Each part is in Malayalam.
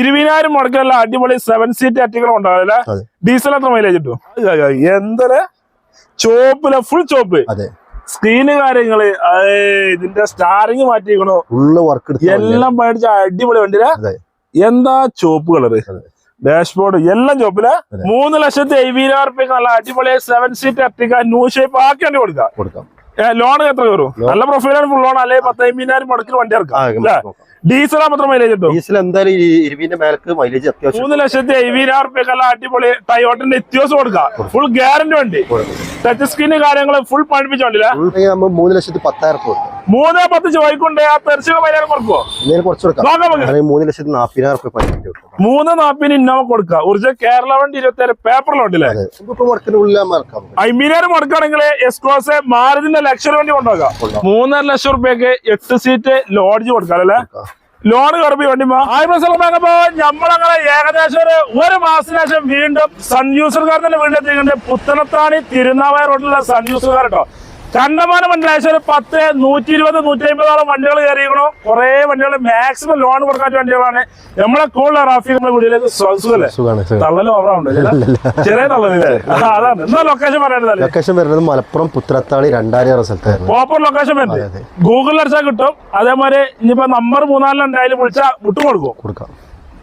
ഇരുപതിനായിരം മുടക്കല്ല അടിപൊളി സെവൻ സീറ്റ് അറ്റികൾ ഉണ്ടാവും അല്ലേ? ഡീസൽ എത്ര മൈലേജ് കിട്ടും എന്തൊരു ചോപ്പില ഫുൾ ചോപ്പ്. സ്ക്രീന് കാര്യങ്ങൾ ഇതിന്റെ സ്റ്റാറിങ് മാറ്റിക്കണോ ഫുള്ള് വർക്ക് എല്ലാം മേടിച്ച അടിപൊളി വണ്ടിയിലെ എന്താ ചോപ്പ് കളറ് ഡാഷ്ബോർഡ് എല്ലാം ചോപ്പിൽ. മൂന്ന് ലക്ഷത്തി എഴുപതിനായിരം റുപ്യ നല്ല അടിപൊളി സെവൻ സീറ്റ് അറ്റിക്ക ന്യൂ ഷേപ്പ് ആക്കി വണ്ടി കൊടുക്കാം. ലോൺ എത്ര കയറും നല്ല പ്രൊഫൈലാണ് ഫുൾ ലോൺ അല്ലെങ്കിൽ പത്ത് അമ്പതിനായിരം മുടക്കിൽ വണ്ടി ഇറക്കാം. ഡീസൽ മാത്രം മൈലേജ് ഉണ്ടോ ഡീസൽ എന്തായാലും ഇരുപതിന്റെ മേലക്ക് മൈലേജ് അത്യാവശ്യം മൂന്ന് ലക്ഷത്തി അയ്യായിരം റുപ്യ നല്ല അടിപൊളി ടയോട്ടിന്റെ വ്യത്യാസം കൊടുക്കാം. ഫുൾ ഗ്യാരണ്ടി വണ്ടി. ടച്ച് സ്ക്രീന് കാര്യങ്ങൾ ഫുൾ പഠിപ്പിച്ച വണ്ടിയില്ല മൂന്ന് ലക്ഷത്തി പത്തായിരം കൊടുക്കും. മൂന്ന് പത്ത് ചോദിക്കൊണ്ട് ആ കൊടുക്കുവോ? എന്തെങ്കിലും കുറച്ച് കൊടുക്കാം. മൂന്ന് ലക്ഷത്തി നാപ്പതിനായിരം റുപ്യ കൊടുക്കാം. മൂന്ന് നാപ്പിന് ഇന്നോവ കൊടുക്കുക ഒറിജിനൽ കേരള വണ്ടി ഇരുപത്തി ഏഴ് പേപ്പറിലുണ്ടല്ലേ. അമ്പതിനായിരം മുടക്കുകയാണെങ്കിൽ എക്സ്ക്ലോസ് മാരുതിന്റെ ലക്ഷറി വണ്ടി കൊണ്ടുപോകാം. മൂന്നര ലക്ഷം റുപ്യക്ക് എട്ട് സീറ്റ് ലോഡ്ജ് കൊടുക്കാം അല്ലേ. ലോൺ കയറി വണ്ടി ആയിരപ്പോ നമ്മളങ്ങനെ ഏകദേശം ഒരു ഒരു മാസത്തിന് ശേഷം വീണ്ടും സൺ യൂസർകാരന്റെ വീണ്ടെത്തിക്കുന്നുണ്ട് പുത്തനത്താണി തിരുനാവായ റോഡിലുള്ള സൺ യൂസർകാർ കേട്ടോ കണ്ടമാനം വണ്ടി ഏകദേശം ഒരു പത്ത് നൂറ്റി ഇരുപത് നൂറ്റി അമ്പതോളം വണ്ടികൾ കയറിയിരിക്കണോ കുറെ വണ്ടികൾ മാക്സിമം ലോൺ കൊടുക്കാത്ത വണ്ടികളാണ്. നമ്മളെ കൂടുതൽ റാഫി നമ്മുടെ വീട്ടിലേക്ക്. സുഖല്ലേ? തള്ളൽ ഓവറാവുണ്ട് ചെറിയ തള്ളലില്ലേ ആ, അതാണ്. എന്നാ ലൊക്കേഷൻ പറയണ്ടല്ലേ ലൊക്കേഷൻ വരുന്നത് മലപ്പുറം പുത്രത്താളി രണ്ടായിരം സ്ഥലത്ത് പ്രോപ്പർ ലൊക്കേഷൻ വരുന്നത്. ഗൂഗിളിൽ അടിച്ചാൽ കിട്ടും. അതേമാതിരി ഇനിയിപ്പോ നമ്പർ മൂന്നാലിലുണ്ടായാലും വിളിച്ചാൽ വിട്ടു കൊടുക്കും കൊടുക്കാം.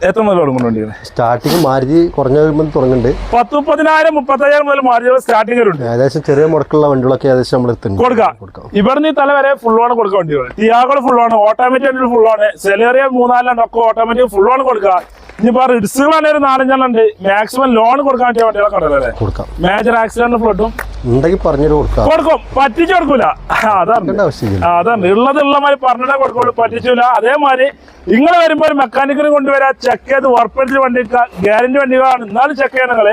എത്ര മുതൽ തുടങ്ങുന്നുണ്ട് സ്റ്റാർട്ടിങ് മാരുതി കുറഞ്ഞ വരുമ്പോൾ തുടങ്ങുന്നുണ്ട്. പത്ത് മുപ്പതിനായിരം മുപ്പത്തയ്യായിരം മുതൽ മാറിയ സ്റ്റാർട്ടിംഗ് ഉണ്ട് ഏകദേശം ചെറിയ മുടക്കുള്ള വണ്ടികളൊക്കെ ഏകദേശം നമ്മൾ എത്തുന്നുണ്ട് കൊടുക്കാം. ഇവിടുന്ന് ഈ തല വരെ ഫുൾ ആണ് കൊടുക്കുക വണ്ടികൾ. ടിയാഗോൾ ഫുൾ ആണ് ഓട്ടോമാറ്റിക് ഫുൾ ആണ് സെലേറിയ മൂന്നാലെണ്ണം ഒക്കെ ഓട്ടോമാറ്റിക് ഫുൾ ആണ് കൊടുക്കുക ഇനിയിപ്പോ റിഡ്സുകളാണ് ഒരു നാലഞ്ചെണ്ണം ഉണ്ട്. മാക്സിമം ലോൺ കൊടുക്കാൻ പറ്റിയ വണ്ടികളൊക്കെ ഉണ്ടല്ലോ കൊടുക്കാം. മേജർ ആക്സിഡന്റ് ഫ്ലോട്ടും ഉണ്ടെങ്കിൽ പറഞ്ഞു കൊടുക്കാം. കൊടുക്കും. പറ്റിച്ചു കൊടുക്കൂല. അതാണ്. അതാണ് ഉള്ളത് ഉള്ള മാതിരി പറഞ്ഞിട്ടേ കൊടുക്കുള്ളൂ. പറ്റിച്ചില്ല അതേമാതിരി നിങ്ങൾ വരുമ്പോൾ ഒരു മെക്കാനിക്കിന് കൊണ്ടുവരാ. ചെക്ക് ചെയ്ത് ഉറപ്പിച്ച് വണ്ടി ഗ്യാരണ്ടി വണ്ടികളാണ്. എന്നാലും ചെക്ക് ചെയ്യണങ്ങൾ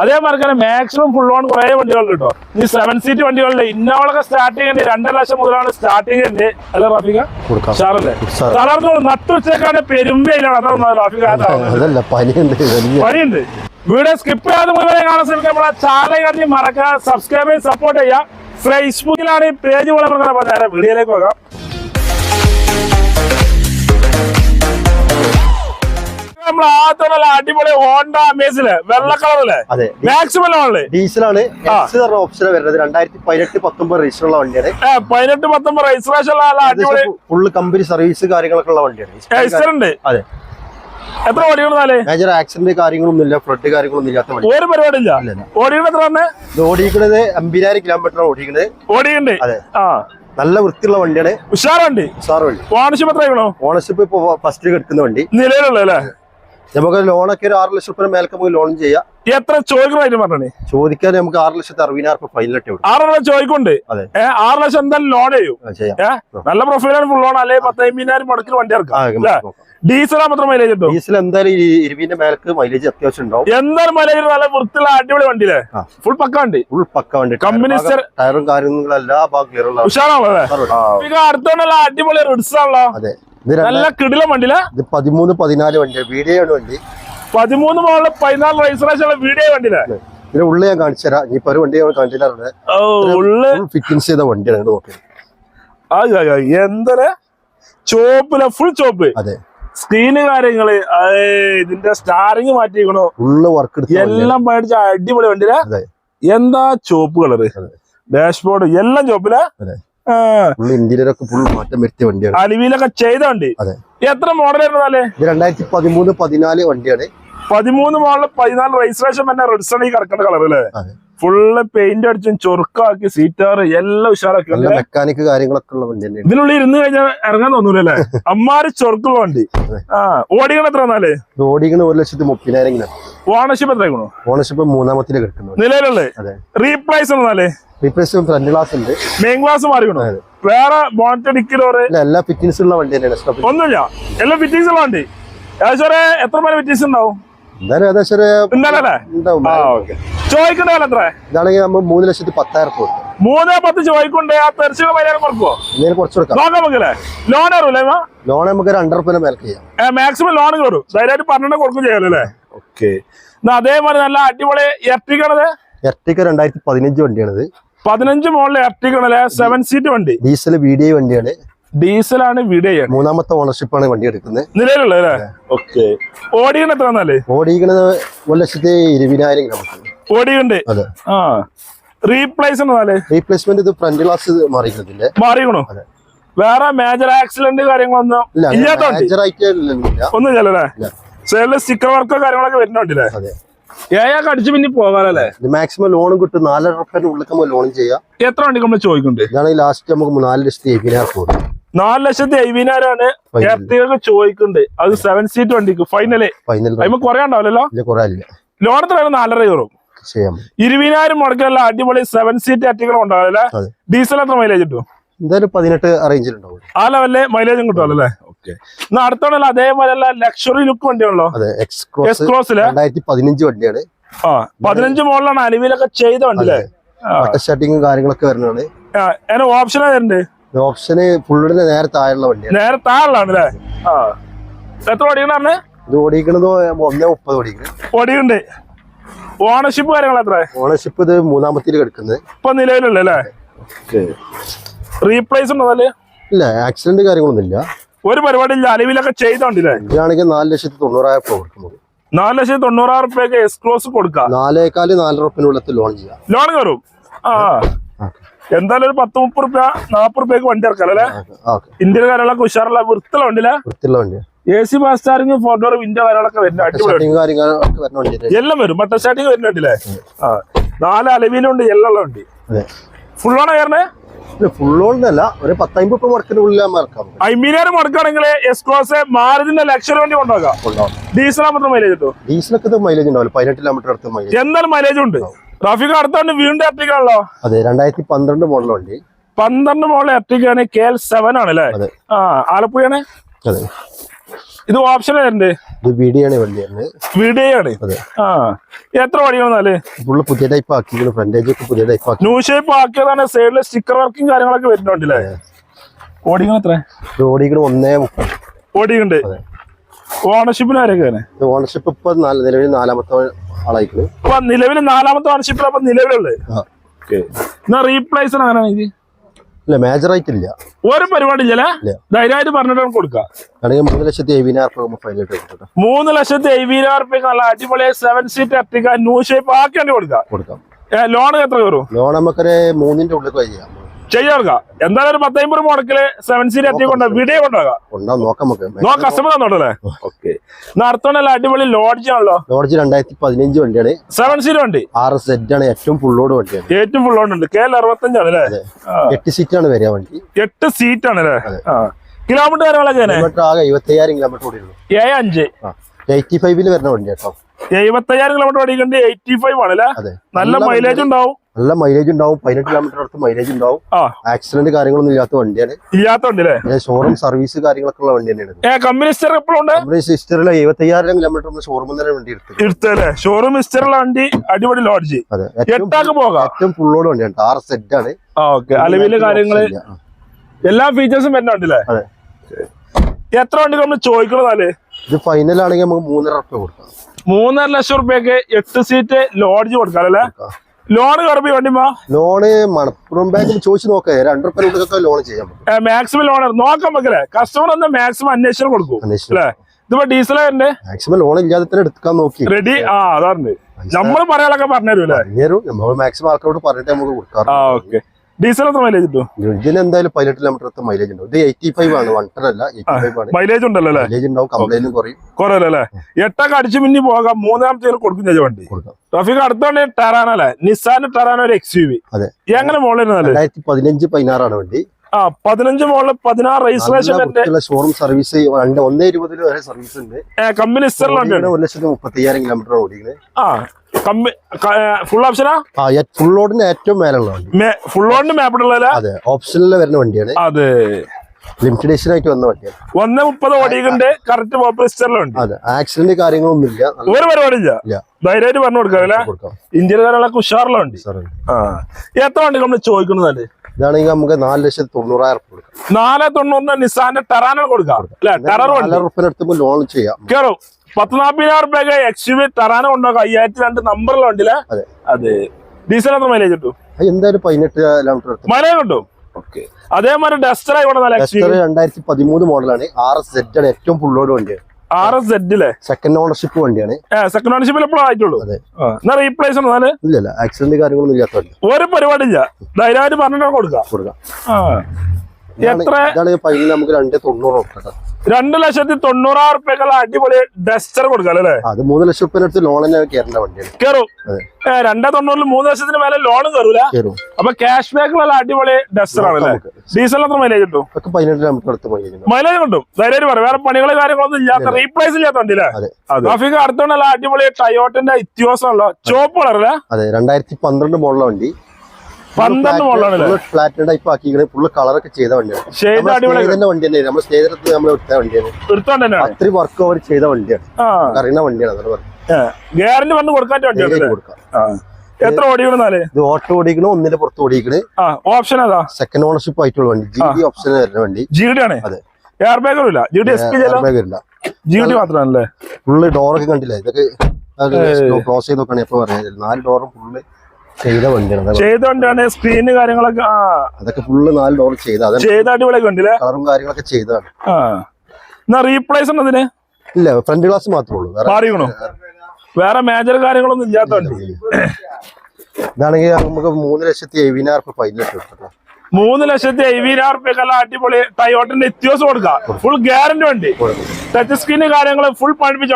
അതേമാതിരി തന്നെ മാക്സിമം ഫുൾ ഓൺ കുറെ വണ്ടികൾ കിട്ടോ. ഈ സെവൻ സീറ്റ് വണ്ടികളുടെ ഇന്നോളൊക്കെ സ്റ്റാർട്ടിംഗ് ഉണ്ട് രണ്ടര ലക്ഷം മുതലാണ് സ്റ്റാർട്ടിംഗ് ഉണ്ട് അല്ല റാഫിക ഉഷാറ്. തളർന്നോളൂ. നട്ടുച്ചക്കാണ് പെരുമ്പയിലാണ് അതാണ് റാഫിക പനിയുണ്ട്. പണിയുണ്ട് വീഡിയോ സ്കിപ്പ് ചെയ്യാതെ മുഴുവൻ കാണാൻ ശ്രമിക്കുക നമ്മളെ ചാനൽ കണ്ടി മറക്കുക സബ്സ്ക്രൈബ് ചെയ്ത് സപ്പോർട്ട് ചെയ്യുക. ഫേസ്ബുക്കിലാണ് ഈ പേജ് പോലെ നേരെ വീഡിയോയിലേക്ക് പോകാം. നമ്മൾ നല്ല അടിപൊളി ഹോണ്ട അമേസിൽ വെള്ള കളറിൽ മാക്സിമം ഡീസലാണ്. പറഞ്ഞ ഓപ്ഷൻ വരുന്നത്. രണ്ടായിരത്തി പതിനെട്ട് പത്തൊമ്പത് രജിസ്റ്റർ ഉള്ള വണ്ടിയാണ്. പതിനെട്ട് പത്തൊമ്പത് രജിസ്ട്രേഷൻ ഉള്ള അടിപൊളി ഫുള്ള് കമ്പനി സർവീസ് കാര്യങ്ങളൊക്കെ ഉള്ള വണ്ടിയാണ്. ഉണ്ട്. അതെ. എത്ര ഓടിക്കണെന്നാൽ മേജർ ആക്സിഡന്റ് കാര്യങ്ങളൊന്നും ഇല്ല ഫ്ലഡ് കാര്യങ്ങളൊന്നും ഇല്ലാത്ത വണ്ടി ഒരു പരിപാടി ഇല്ല. ഓടിക്കണ എത്ര ഇത് ഓടിക്കുന്നത് അമ്പതിനായിരം കിലോമീറ്റർ ഓടിക്കുന്നത് ഓടിയുണ്ട് അതെ. ആ. നല്ല വൃത്തിയുള്ള വണ്ടിയാണ്. ഉഷാർ വണ്ടി സാർ വണ്ടി. ഓണർഷിപ്പ് എത്ര ആയിക്കണോ? ഓണർഷിപ്പ് ഇപ്പൊ ഫസ്റ്റ് എടുക്കുന്ന വണ്ടി. നിലവിലുള്ള നമുക്ക് ലോണൊക്കെ ഒരു ആറ് ലക്ഷം രൂപ മേലൊക്കെ നമുക്ക് ലോൺ ചെയ്യാം. എത്ര ചോദിക്കണം പറഞ്ഞേ ചോദിക്കാൻ നമുക്ക് ആറ് ലക്ഷത്തി അറുപതിനായിരം രൂപ ഫൈനലിട്ട് ആറ് ലക്ഷം ചോദിക്കുന്നുണ്ട്. ആറ് ലക്ഷം എന്തായാലും ലോൺ ചെയ്യും. നല്ല പ്രൊഫൈലാണ് ഫുൾ ലോൺ അല്ലെങ്കിൽ പത്തായിരം അമ്പതിനായിരം മുടക്കിൽ വണ്ടി ഇറക്കാം. ഡീസൽ മാത്രം മൈലേജ് കിട്ടും. ഡീസൽ എന്തായാലും ഇരുപതിന്റെ മേലക്ക് മൈലേജ് അത്യാവശ്യം ഉണ്ടാവും. എന്തായാലും മൈലേജ് നല്ല വൃത്തിയുള്ള അടിപൊളി വണ്ടിയില്ലേ? അല്ലേ ഫുൾ പക്ക വണ്ടി. ഫുൾ പക്ക വണ്ടി. കമ്പനി ടയറും കാര്യങ്ങളും എല്ലാ ഭാഗം ക്ലിയർ ഉള്ള ഉഷാറാണോ അല്ലേ? സാർ വണ്ടി. പിന്നെ അടുത്തോണ്ടുള്ള അടിപൊളി റിഡ്സ് ആണല്ലോ. അതെ. നല്ല കിടിലം വണ്ടിയിലെ? ഇത് പതിമൂന്ന് പതിനാല് വണ്ടി. വീഡിയോ വണ്ടി. പതിമൂന്ന് മോളിൽ പതിനാല് രജിസ്ട്രേഷൻ വീഡിയോ വണ്ടിയിലെ ഇതിന് ഉള്ളിൽ ഞാൻ കാണിച്ചു തരാം. ഇനിയിപ്പോ ഒരു വണ്ടി ഞാൻ ഫുൾ ഫിറ്റിങ്സ് ചെയ്ത വണ്ടിയാണ് നോക്കിയത്. നോക്കി എന്തൊരു? ചോപ്പിൽ ഫുൾ ചോപ്പ് അതെ. സ്ക്രീന് കാര്യങ്ങൾ ഇതിന്റെ സ്റ്റാറിങ് മാറ്റിക്കണോ ഫുള്ള് വർക്ക് എല്ലാം മേടിച്ച അടിപൊളി വണ്ടിയിലെ അതെ. എന്താ ചോപ്പ് കളറ്? ഡാഷ്ബോർഡ് എല്ലാം ചോപ്പില അലിവിയിലൊക്കെ ഫുൾ മാറ്റം വരുത്തിയ വണ്ടിയാണ്. അലുവിലൊക്കെ ചെയ്ത വണ്ടി? എത്ര മോഡലായിരുന്നു രണ്ടായിരത്തി പതിമൂന്ന് പതിനാല് വണ്ടിയാണ്. പതിമൂന്ന് മോളിൽ പതിനാല് രജിസ്ട്രേഷൻ തന്നെ റെഡ്സൺ ഈ കറക്കുന്ന കളർ അല്ലേ ഫുള്ള് പെയിന്റ് അടിച്ചും ചൊറുക്കാക്കി സീറ്റാർ എല്ലാം ഉഷാറാക്കി. മെക്കാനിക് കാര്യങ്ങളൊക്കെ ഉള്ള വണ്ടി ഇതിനുള്ളിൽ ഇരുന്ന് കഴിഞ്ഞാൽ ഇറങ്ങാൻ തോന്നൂലല്ലേ? അമ്മാര് ചൊറുക്കുള്ള വണ്ടി. ആ ഓടികൾ എത്ര എന്നാലേ ഓടികൾ ഒരു ലക്ഷത്തി മുപ്പതിനായിരം ഓണർഷിപ്പ് എത്ര ആയിക്കണോ? ഓണർഷിപ്പ് മൂന്നാമത്തിൽ കിടക്കുന്നു നിലവിലുള്ളേ റീപ്ലേസ് എന്നാലേ റീപ്ലേസ് ഫ്രണ്ട് ഗ്ലാസ് ഉണ്ട്. മെയിൻ ഗ്ലാസ് മാറിക്കണോ? വേറെ ബോണറ്റ് ഡിക്കിലോറ് ഇല്ല, എല്ലാ ഫിറ്റിംഗ്സ് ഉള്ള വണ്ടി തന്നെയാണ്. ഒന്നുമില്ല. എല്ലാം ഫിറ്റിങ്സ് ഉള്ള വണ്ടി. ഏകദേശം എത്ര പേര് ഫിറ്റിംഗ്സ് ഉണ്ടാവും? എന്തായാലും ഏകദേശം ഒരു ഉണ്ടല്ലേ ഉണ്ടാവും. ആ വില എത്ര ഇതാണെങ്കിൽ നമ്മൾ മൂന്ന് ലക്ഷത്തി പത്തായിരം രൂപ മൂന്ന് പത്ത് ചോദിക്കൊണ്ട് ആ തെരച്ചിൽ പരിഹാരം കൊടുക്കുവോ? എന്തെങ്കിലും കുറച്ച് കൊടുക്കാം. നോക്കാം നമുക്കല്ലേ ലോൺ ലോൺ നമുക്ക് അണ്ടർ റുപ്യ മേലേക്ക് ചെയ്യാം. മാക്സിമം ലോൺ കയറും ധൈര്യമായിട്ട് പന്ത്രണ്ട് കൊടുക്കും ചെയ്യാലോ അല്ലേ? ഓക്കെ. അതേമാതിരി നല്ല അടിപൊളി എർട്ടിക്കണത് എർട്ടിക്ക രണ്ടായിരത്തി പതിനഞ്ച് വണ്ടിയാണിത്. പതിനഞ്ച് മോളിലെ എർട്ടിക്കണല്ലേ സെവൻ സീറ്റ് വണ്ടി. ഡീസൽ വി ഡി ഐ വണ്ടിയാണ്. ഡീസലാണ് വിടയ. മൂന്നാമത്തെ ഓണർഷിപ്പാണ് വണ്ടി എടുക്കുന്നത്. നിലവിലുള്ള ഓക്കെ. ഓടിയണ എത്ര എന്നാലേ ഓടിക്കണത് ഒരു ലക്ഷത്തി ഇരുപതിനായിരം കിലോമീറ്റർ ഓടിയുണ്ട് അതെ. ആ. റീപ്ലേസ് എന്നാൽ റീപ്ലേസ്മെന്റ് ഇത് ഫ്രണ്ട് ഗ്ലാസ് മാറിക്കുന്നതിന്റെ മാറിക്കണോ? അതെ. വേറെ മേജർ ആക്സിഡന്റ് കാര്യങ്ങളൊന്നും ഒന്നും ഇല്ലല്ലേ ഇല്ല. സൈഡിൽ സ്റ്റിക്കർ വർക്കോ കാര്യങ്ങളൊക്കെ വരുന്നുണ്ടല്ലേ പിന്നെ പോകാനല്ലേ മാക്സിമം ലോണും കിട്ടും. നാലര ഉള്ളിൽ ചെയ്യാം. എത്ര വണ്ടി നമ്മൾ ചോദിക്കുന്നുണ്ട് ഇതാണ് ലാസ്റ്റ് നമുക്ക് നാല് ലക്ഷത്തി എഴുപതിനായിരം കൊടുക്കും നാല് ലക്ഷത്തി അയ്യായിരാണ് Final. ചോദിക്കുന്നത് ചോദിക്കുന്നുണ്ട്. അത് സെവൻ സീറ്റ് വണ്ടിക്ക് ഫൈനൽ അതിന് കുറെ ഉണ്ടാവില്ലല്ലോ? ലോൺ എത്ര നാലര കയറും ഇരുപതിനായിരം മുടക്കല്ല അടിപൊളി സെവൻ സീറ്റ് അറ്റികളും ഉണ്ടാവില്ല ഡീസൽ എത്ര മൈലേജ് കിട്ടും? എന്തായാലും പതിനെട്ട് അറേഞ്ചിലുണ്ടാവും ആ ലെവലിൽ മൈലേജും കിട്ടുമല്ലോ അല്ലേ? ഓക്കെ. എന്നാ അടുത്തോണ്ടല്ല അതേപോലെ ലക്ഷറി ലുക്ക് വണ്ടിയാണല്ലോ? എക്സ് ക്രോസിൽ രണ്ടായിരത്തി പതിനഞ്ച് വണ്ടിയാണ്. ആ പതിനഞ്ച് മോഡലാണ് അലുവിലൊക്കെ ചെയ്ത വണ്ടി അല്ലേ ഷട്ടിങ്ങും കാര്യങ്ങളൊക്കെ വരുന്നതാണ്. ഓപ്ഷനാ വരുന്നുണ്ട് ഓപ്ഷന് ഫുള്ളിന് നേരെ താഴെയുള്ള വണ്ടിയാണ്. നേരെ താഴെയാണ് അല്ലേ ആ. എത്ര ഓടിക്കണേ ഇത് ഓടിക്കണത് ഒന്നേ മുപ്പത് ഓടിക്കണം. ഓടിയുണ്ട് ഓണർഷിപ്പ് കാര്യങ്ങൾ എത്ര? ഓണർഷിപ്പ് ഇത് മൂന്നാമത്തിൽ കിടക്കുന്നത്. ഇപ്പൊ നിലവിലല്ലേ റീപ്ലേസ് ഉണ്ടോ അല്ലേ ഇല്ല ആക്സിഡന്റ് കാര്യങ്ങളൊന്നും ഇല്ല ഒരു പരിപാടി ഇല്ല അലവിലൊക്കെ ചെയ്തോണ്ടില്ലേ? ഇതാണെങ്കിൽ നാല് ലക്ഷത്തി തൊണ്ണൂറായിരം രൂപ കൊടുക്കുന്നത് നാല് ലക്ഷത്തി തൊണ്ണൂറായിരം റുപ്യക്ക് എക്സ്ക്ലോസ് കൊടുക്കാം? നാലേക്കാൽ നാലര റുപ്യനുള്ളിൽ ലോൺ ചെയ്യാം. ലോൺ കയറും ആ എന്തായാലും ഒരു പത്ത് മുപ്പത് റുപ്യ നാപ്പത് റുപ്യക്ക് വണ്ടി ഇറക്കാം അല്ലേ? ഇന്ത്യയിലെ ഇന്ത്യൻ കാര്യങ്ങളൊക്കെ ഉഷാറുള്ള വൃത്തിയുള്ള വണ്ടിയാണ് എ സി ബസ് സ്റ്റാറിങ് ഫോർ ഡോർ വിൻഡോ കാര്യങ്ങളൊക്കെ വരുന്ന അടിപൊളി സ്റ്റാർട്ടിങ് കാര്യങ്ങളൊക്കെ വരുന്ന എല്ലാം വരും. മറ്റേ സ്റ്റാർട്ടിങ് വരുന്ന വണ്ടിയില്ലേ? ആ. നാല് അലവിലുണ്ട് എല്ലാം ഉണ്ട് ഫുൾ കയറണേ ഒരു പത്തമ്പത് രൂപ മുടക്കിനുള്ളിൽ മറക്കാം അമ്പതിനായിരം മുടക്കുകയാണെങ്കിൽ എക്സ്ക്ലോസ് മാരുതിന്റെ ലക്ഷറി വണ്ടി കൊണ്ടുപോകാം. ഡീസൽ മാത്രം മൈലേജ് കിട്ടും? ഡീസലൊക്കെ മൈലേജ് ഉണ്ടാവില്ല പതിനെട്ട് കിലോമീറ്റർ അടുത്ത് മൈലേജ് എന്തായാലും മൈലേജ് ഉണ്ട്. ട്രാഫിക് അടുത്തോണ്ട് വീണ്ടും എത്തിക്കാണല്ലോ. അതെ രണ്ടായിരത്തി പന്ത്രണ്ട് മോഡൽ വണ്ടി പന്ത്രണ്ട് മോഡൽ എത്തിക്കാണ് കെ എൽ സെവൻ ആണ് അല്ലേ? ആ ആലപ്പുഴയാണ്? അതെ. ഇത് ഓപ്ഷൻ വരുന്നുണ്ട്. ഇത് വീഡിയാണ് ആ എത്ര വടിയാണെന്നാൽ ഫുള്ള് പുതിയ ടൈപ്പ് ആക്കി ഫ്രണ്ടേജ് ഒക്കെ പുതിയ ടൈപ്പ് ആക്കി. ന്യൂ ഷേപ്പ് ആക്കിയതാണ് സ്റ്റിക്കർ വർക്കും കാര്യങ്ങളൊക്കെ വരുന്നുണ്ടല്ലേ ഓടിക്കണം എത്ര? ഓടിക്കണം ഒന്നേ. ഓണർഷിപ്പിന് ആരൊക്കെയാണ്? ഓണർഷിപ്പ് ഇപ്പൊ നാല് നിലവിൽ നാലാമത്തെ ആളായിക്കുന്നു ഇപ്പൊ നിലവിൽ നാലാമത്തെ വാർഷിപ്പിൽ അപ്പൊ നിലവിലുള്ളത് എന്നാ റീപ്ലേസ് ഇല്ല മേജർ ആയിട്ടില്ല. ഒരു പരിപാടി ഇല്ലല്ലേ ഇല്ല. ധൈര്യമായിട്ട് പറഞ്ഞിട്ട് കൊടുക്കാം. മൂന്ന് ലക്ഷത്തി എഴുപതിനായിരം മൂന്ന് ലക്ഷത്തി റുപ്യക്ക് നല്ല അടിപൊളി സെവൻ സീറ്റ് എത്തിക്കാൻ ന്യൂ ഷേപ്പ് ആക്കിയാണ് കൊടുക്കാം. കൊടുക്കാം. ലോൺ എത്ര കയറും ലോൺ നമുക്കൊരു മൂന്നിന്റെ ഉള്ളിൽ ചെയ്യാം. ചെയ്യാം കൊടുക്കാം എന്തായാലും ഒരു പത്തമ്പത് മുടക്കിൽ സെവൻ സീറ്റ് എത്തി കൊണ്ട് വീഡിയോ കൊണ്ടുപോകാം നോ കസ്റ്റമർ തന്നോട്ടല്ലേ ഓക്കെ. നടത്തോണ്ടല്ല അടിപൊളി ലോഡ്ജ് ആണല്ലോ? ലോഡ്ജ് രണ്ടായിരത്തി പതിനഞ്ച് വണ്ടിയാണ്. സെവൻ സീറ്റ് വണ്ടി. ആർ എസ് സെഡ് ആണ് ഏറ്റവും ഫുള്ളോട് വണ്ടിയാണ്. ഏറ്റവും ഫുള്ളോട് ഉണ്ട്. കെ എൽ അറുപത്തഞ്ചാണ് അല്ലേ? എട്ട് സീറ്റ് ആണ് വരിക വണ്ടി. എട്ട് സീറ്റ് ആണ് അല്ലേ? കിലോമീറ്റർ കാര്യങ്ങളൊക്കെ കിലോമീറ്റർ ആകെ എഴുപത്തയ്യായിരം കിലോമീറ്റർ ഓടിയുള്ളൂ. ഏഴ് അഞ്ച്. എയ്റ്റി ഫൈവിൽ വരുന്ന വണ്ടി കേട്ടോ എഴുപത്തയ്യായിരം കിലോമീറ്റർ ഓടിക്കേണ്ടി എയ്റ്റി ഫൈവ് ആണ് അല്ലേ? നല്ല മൈലേജ് ഉണ്ടാവും. നല്ല മൈലേജ് ഉണ്ടാവും. പതിനെട്ട് കിലോമീറ്റർ അടുത്ത് മൈലേജ് ഉണ്ടാവും. ആക്സിഡന്റ് കാര്യങ്ങളൊന്നും ഇല്ലാത്ത വണ്ടിയാണ്. ഇല്ലാത്തോണ്ട് വണ്ടിയല്ലേ? ഷോറൂം സർവീസ് കാര്യങ്ങളൊക്കെ ഉള്ള വണ്ടി തന്നെയാണ് കമ്പനി സിസ്റ്ററിൽ എഴുപത്തയ്യായിരം കിലോമീറ്റർ ഷോറൂമിൽ തന്നെ വണ്ടി എടുത്തല്ലേ ഷോറൂം ഹിസ്റ്ററുള്ള വണ്ടി അടിപൊളി ലോഡ്ജ് അതെ. ഏറ്റവും ഫുള്ളോട് വണ്ടിയാണ്. ആർ സെറ്റ് ആണ്. അലവിൽ കാര്യങ്ങൾ. എല്ലാ ഫീച്ചേഴ്സും വരുന്നുണ്ടല്ലേ എത്ര വണ്ടി നമ്മൾ ചോദിക്കണതാൽ ഇത് ഫൈനൽ ആണെങ്കിൽ നമുക്ക് മൂന്നര റുപ്യ കൊടുക്കാം. മൂന്നര ലക്ഷം റുപ്യക്ക് എട്ട് സീറ്റ് ലോഡ്ജ് കൊടുക്കാം അല്ലേ? ലോൺ കറബി വണ്ടിമാ ലോണ് മണപ്പുറം ബാങ്കിൽ ചോദിച്ചു നോക്കേ. രണ്ടു ഉള്ളിലൊക്കെ ലോൺ ചെയ്യാം മാക്സിമം ലോൺ നോക്കാം മക്കളെ. കസ്റ്റമർ ഒന്ന് മാക്സിമം അന്വേഷണം കൊടുക്കും. അല്ലേ? ഇതിപ്പോ ഡീസൽ വരണ്ടേ മാക്സിമം ലോൺ ഇല്ലാതെ തന്നെ എടുക്കാൻ നോക്കി. റെഡി ആ അതാണ് നമ്മൾ പറയാനൊക്കെ അല്ലേ പറഞ്ഞുതരും. നമ്മൾ മാക്സിമം ആൾക്കാരോട് പറഞ്ഞിട്ട് നമുക്ക് കൊടുക്കാം ആ ഓക്കെ. ഡീസൽ എത്ര മൈലേജ് കിട്ടും? ഇതിന് എന്തായാലും പതിനെട്ട് കിലോമീറ്റർ മൈലേജ് ഉണ്ടാവും. ഇത് എയ്റ്റി ഫൈവ് ആണ് വൺ ടൺ അല്ല എയ്റ്റി ഫൈവ് ആണ്. മൈലേജ് ഉണ്ടല്ലോ അല്ലേ? മൈലേജ് ഉണ്ടാവും കംപ്ലൈന്റും കുറയും. എട്ടൊക്കെ അടിച്ചു മിന്നി പോകാം മൂന്നാമത്തെ കൊടുക്കും ചെയ്ത വണ്ടി. ട്രാഫിക് അടുത്തോണ്ട് ടെറാന അല്ലേ? നിസാന്റെ ടെറാന ഒരു എക്സ് യു വി അതെ. എങ്ങനെ മോളിൽ രണ്ടായിരത്തി പതിനഞ്ച് പതിനാറാണ് വണ്ടി. ആ പതിനഞ്ച് മോളിൽ പതിനാറ് രജിസ്ട്രേഷൻ ഷോറൂം സർവീസ് രണ്ട് ഒന്നേ ഇരുപതിൽ വരെ സർവീസ് ഉണ്ട്. കമ്പനി ഒരു ലക്ഷത്തി മുപ്പത്തി അയ്യായിരം കിലോമീറ്റർ ഓടിക്കുന്നത് ആ ഫുൾ ഓപ്ഷനാ ആ? ഫുൾ ലോഡിന് ഏറ്റവും മേലുള്ള ഫുൾ ഓണിന് മാപ്പിട്ടുള്ള അതെ ഓപ്ഷനിൽ വരുന്ന വണ്ടിയാണ്. അതെ. ലിമിറ്റഡ് എഡിഷൻ ആയിട്ട് വന്ന വണ്ടിയാണ്. ഒന്ന് മുപ്പത് ഓടിയുണ്ട് കറക്റ്റ് പോപ്പ് ഹിസ്റ്ററിലുണ്ട് അതെ ആക്സിഡന്റ് കാര്യങ്ങളൊന്നും ഇല്ല ഒരു പരിപാടി ഇല്ല. ഇല്ല ധൈര്യമായിട്ട് പറഞ്ഞു കൊടുക്കാം അല്ലേ? എത്ര വണ്ടി നമ്മൾ ചോദിക്കുന്നതല്ലേ ഇതാണെങ്കിൽ നമുക്ക് നാല് ലക്ഷത്തി തൊണ്ണൂറായിരം കൊടുക്കാം. നാല് തൊണ്ണൂറിന് നിസാന്റെ ടെറാനോ കൊടുക്കാം അല്ലെ? ടെറർ ലോൺ ചെയ്യാം. കേറും. പത്ത് നാപ്പതിനായിരം റുപ്യൊക്കെ എക്സ് യു വി ടെറാന കൊണ്ടുപോകാം അയ്യായിരത്തി രണ്ട് നമ്പറുള്ള വണ്ടിയിലെ അതെ. അതെ ഡീസൽ എത്ര മൈലേജ് കിട്ടും? എന്തായാലും പതിനെട്ട് കിലോമീറ്റർ മൈലേജ് കിട്ടും? അതേമാതിരി ഡസ്റ്റർ രണ്ടായിരത്തി പതിമൂന്ന് മോഡലാണ്. ആർ എസ് സെഡ് ആണ് ഏറ്റവും ഫുള്ളോട് വണ്ടിയാണ്. ആർ എസ് സെഡിലെ സെക്കൻഡ് ഓണർഷിപ്പ് വണ്ടിയാണ്. സെക്കൻഡ് ഓണർഷിപ്പിൽ എപ്പോഴും ആയിട്ടുള്ളൂ? അതെ. ആ, എന്നാ റീപ്ലേസ് ഇല്ലല്ല ആക്സിഡന്റ് കാര്യങ്ങളൊന്നും ഇല്ലാത്ത വണ്ടി. ഒരു പരിപാടി ഇല്ല ധൈര്യമായിട്ട് പറഞ്ഞിട്ട് കൊടുക്കാം. കൊടുക്കാം. എത്ര? നമുക്ക് രണ്ട് തൊണ്ണൂറ് നോക്കട്ടെ രണ്ട് ലക്ഷത്തി തൊണ്ണൂറായിരം റുപ്യക്കുള്ള അടിപൊളി ഡസ്റ്റർ കൊടുക്കാം അല്ലേ? അത് മൂന്ന് ലക്ഷം റുപ്യ അടുത്ത് ലോണിന് കയറേണ്ട വണ്ടിയാണ്. കയറും രണ്ടേ തൊണ്ണൂറിൽ മൂന്ന് ലക്ഷത്തിന് മേലെ ലോൺ കയറൂല കയറും അപ്പൊ ക്യാഷ് ബാക്കിലുള്ള അടിപൊളി ഡസ്റ്റർ ആണ് അല്ലേ? ഡീസൽ എത്ര മൈലേജ് കിട്ടും? മൈലേജ് കിട്ടും. ധൈര്യം പറയും വേറെ പണികളും കാര്യങ്ങളൊന്നും ഇല്ലാത്ത റീപ്ലേസ് ഇല്ലാത്ത അതെ. ട്രാഫിക് അടുത്തോണ്ടല്ല അടിപൊളി ടയോട്ടിന്റെ ഇത്യോസം ഉള്ള ചോപ്പ് കളറല്ലേ അതെ രണ്ടായിരത്തി പന്ത്രണ്ട് മോഡലുള്ള വണ്ടി. പന്ത്രണ്ട് മോളാണ് ഫ്ലാറ്റ് ടൈപ്പ് ഫുള്ള് കളറൊക്കെ ചെയ്ത വണ്ടിയാണ്. വണ്ടി തന്നെ നമ്മൾ സ്നേഹിതരത്ത് നമ്മൾ എടുത്ത വണ്ടിയാണ്. എടുത്തോണ്ട് തന്നെയാണ് അത്രയും വർക്ക് അവർ ചെയ്ത വണ്ടിയാണ്. അറിയുന്ന വണ്ടിയാണ് അതാണ് പറഞ്ഞത്. ഗ്യാരണ്ടി വന്ന് കൊടുക്കാൻ വണ്ടിയാണ് കൊടുക്കാം. എത്ര ഓടിക്കണെന്നാൽ ഇത് ഓട്ടോ ഓടിക്കണ ഒന്നിന്റെ പുറത്ത് ഓടിക്കണ്. ഓപ്ഷൻ ഏതാ? സെക്കൻഡ് ഓണർഷിപ്പ് ആയിട്ടുള്ള വണ്ടി. ജി ഡി ഓപ്ഷൻ വരുന്ന വണ്ടി. ജി ഡി ആണ്? അതെ. എയർ ബാഗും ഇല്ല. ജി ഡി എസ് പി വരില്ല ജി ഡി മാത്രമാണല്ലേ? ഫുള്ള് ഡോറൊക്കെ കണ്ടില്ല? ഇതൊക്കെ ക്ലോസ് ചെയ്ത് നോക്കണേ എപ്പോ പറയാം. നാല് ഡോറും ഫുള്ള് ചെയ്ത വണ്ടിയാണ്. ചെയ്ത വണ്ടിയാണ് സ്ക്രീന് കാര്യങ്ങളൊക്കെ ആ. അതൊക്കെ ഫുള്ള് നാല് ഡോർ ചെയ്ത ചെയ്ത അടിപൊളിയൊക്കെ ഉണ്ടല്ലേ കളറും കാര്യങ്ങളൊക്കെ ചെയ്തതാണ്. ആ. എന്നാ റീപ്ലേസ് ഉണ്ടതിന് ഇല്ല ഫ്രണ്ട് ഗ്ലാസ് മാത്രമേ ഉള്ളൂ. വേറെ വേറെ മേജർ കാര്യങ്ങളൊന്നും ഇല്ലാത്ത വണ്ടി ഇതാണെങ്കിൽ നമുക്ക് മൂന്ന് ലക്ഷത്തി എഴുപതിനായിരം റുപ്യ ഫൈൻ കിട്ടും മൂന്ന് ലക്ഷത്തി എഴുപതിനായിരം റുപ്യക്കല്ല അടിപൊളി ടയോട്ടിന്റെ ഇത്യോസം കൊടുക്കാം. ഫുൾ ഗ്യാരണ്ടി വണ്ടി ടച്ച് സ്ക്രീന് കാര്യങ്ങൾ ഫുൾ പഠിപ്പിച്ച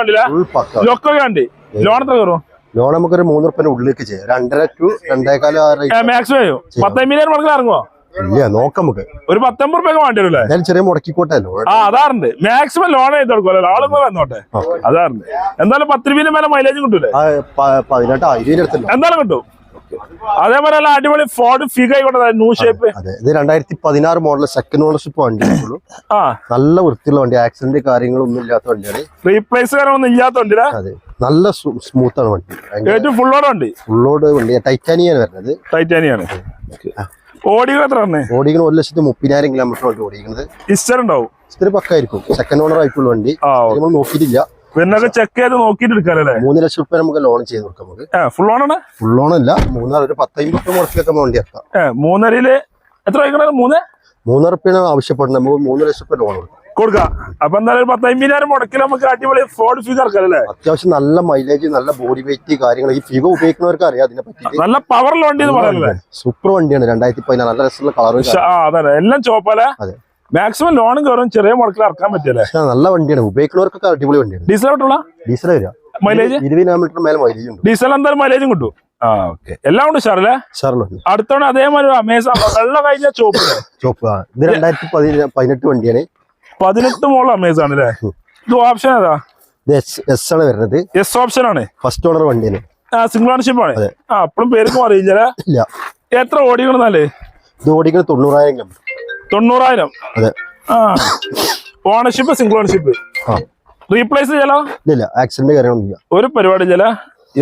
പക്ക. ലൊക്കൊക്കെ വണ്ടി ലോൺ എത്ര കയറും? ലോൺ നമുക്കൊരു മൂന്ന് റുപ്യന്റെ ഉള്ളിലേക്ക് ചെയ്യാം. രണ്ടര ടു രണ്ടേക്കാലും ആ rate. മാക്സിമം ചെയ്യും? പത്തമ്പതിനായിരം മുടക്കിൽ ഇറങ്ങുമോ ഇല്ല നോക്കാം നമുക്ക്. ഒരു പത്തൊമ്പത് റുപ്യ വേണ്ടി വരും അല്ലേ ചെറിയ മുടക്കിക്കോട്ടെ ലോൺ. ആ അതാറുണ്ട്. മാക്സിമം ലോൺ ചെയ്ത് കൊടുക്കുമല്ലോ ആളുകൾ വന്നോട്ടെ? അതാറുണ്ട്. എന്തായാലും പത്ത് രൂപ മേലെ മൈലേജ് കിട്ടൂലേ? ആ പ- പതിനെട്ട് ആയിരം എന്തായാലും കിട്ടും. അതേപോലെ അടിപൊളി ഫോർഡ് ഫിഗ് ന്യൂ ഷേപ്പ് അതെ ഇത് രണ്ടായിരത്തി പതിനാറ് മോഡൽ സെക്കൻഡ് ഓണർഷിപ്പ് വണ്ടി ആ. നല്ല വൃത്തിയുള്ള വണ്ടി ആക്സിഡന്റ് കാര്യങ്ങളൊന്നും ഇല്ലാത്ത വണ്ടിയാണ്. റീപ്ലേസ് കാര്യമൊന്നും ഇല്ലാത്ത വണ്ടിയില്ല അതെ. നല്ല സ്മൂത്ത് ആണ് വണ്ടി. ഏറ്റവും ഫുള്ളോടെ വണ്ടി. ഫുള്ളോട് വണ്ടി. ടൈറ്റാനിയാണ് വരുന്നത്. ടൈറ്റാനിയാണ് ഓടികൾ എത്ര ഒരു ലക്ഷത്തി മുപ്പതിനായിരം കിലോമീറ്റർ ഓടിക്കുന്നത് ഇസ്റ്റർ ഉണ്ടാവും. ഇസ്റ്റർ പക്കായിരിക്കും. സെക്കൻഡ് ഓണർ ആയിട്ടുള്ള വണ്ടി. നമ്മൾ നോക്കിയിട്ടില്ല. പിന്നെ ചെക്ക് ചെയ്ത് നോക്കിട്ട് എടുക്കാനല്ലേ മൂന്ന് ലക്ഷം റുപ്യ നമുക്ക് ലോൺ ചെയ്ത് കൊടുക്കാം നമുക്ക്. ഫുൾ ഓണാണ് ഫുൾ ലോൺ അല്ല മൂന്നാർ ഒരു പത്തമ്പത് നമ്മൾ വണ്ടി എത്താം. മൂന്നരയിൽ എത്ര വയ്ക്കണ മൂന്ന്? മൂന്ന് റുപ്യാണ് ആവശ്യപ്പെടുന്നത് നമുക്ക് മൂന്ന് ലക്ഷം റുപ്യ ലോൺ കൊടുക്കാം. കൊടുക്കാം. അപ്പൊ എന്തായാലും പത്തൊമ്പതിനായിരം മുടക്കിൽ നമുക്ക് അടിപൊളി ഫോർഡ് ഫിഗ് ഇറക്കാല്ലേ അത്യാവശ്യം നല്ല മൈലേജ് നല്ല ബോഡി വെയിറ്റ് കാര്യങ്ങൾ. ഈ ഫിഗോ ഉപയോഗിക്കുന്നവർക്ക് അറിയാം അതിനെ പറ്റി നല്ല പവറുള്ള വണ്ടി എന്ന് പറയുന്നത് സൂപ്പർ വണ്ടിയാണ് രണ്ടായിരത്തി പതിനാറ്. നല്ല രസമുള്ള കളർ എല്ലാം ചോപ്പല്ലേ അതെ. മാക്സിമം ലോണും കയറും ചെറിയ മുടക്കിൽ ഇറക്കാൻ പറ്റില്ലേ? നല്ല വണ്ടിയാണ്. ഉപയോഗിക്കുന്നവർക്കൊക്കെ അടിപൊളി വണ്ടിയാണ്. ഡീസൽ ആയിട്ടുള്ള? ഡീസൽ വരിക. മൈലേജ് ഇരുപത് കിലോമീറ്റർ മേലെ മൈലേജ് ഉണ്ട്. ഡീസൽ എന്തായാലും മൈലേജും കിട്ടും. ആ ഓക്കെ എല്ലാം ഉണ്ട് ഷാറല്ലേ ഷാറിലുണ്ട് അടുത്തവണ അതേമാതിരി അമേസ വെള്ളം കഴിഞ്ഞ ചോപ്പ് ചോപ്പ് ഇത് രണ്ടായിരത്തി പതിന പതിനെട്ട് വണ്ടിയാണ്. പതിനെട്ട് മോളിൽ അമേസാണ് അല്ലേ ഇത് ഓപ്ഷൻ ഏതാ? എസ് ആണ് വരുന്നത്. എസ് ഓപ്ഷൻ ആണ്. ഫസ്റ്റ് ഓണർ വണ്ടിയാണ്. ആ സിംഗിൾ ഓണർഷിപ്പ് ആണ്. ആ അപ്പഴും പേര് അറിയില്ല എത്ര ഓടിക്കണമെന്നാലേ ഇത് ഓടിക്കണം തൊണ്ണൂറായിരം കിലോമീറ്റർ തൊണ്ണൂറായിരം. അതെ. ഓണർഷിപ്പ് സിംഗിൾ ഓണർഷിപ്പ് റീപ്ലേസ് ചെയ്യലോ? ഇല്ല ആക്സിഡന്റ് ഒരു പരിപാടി ചില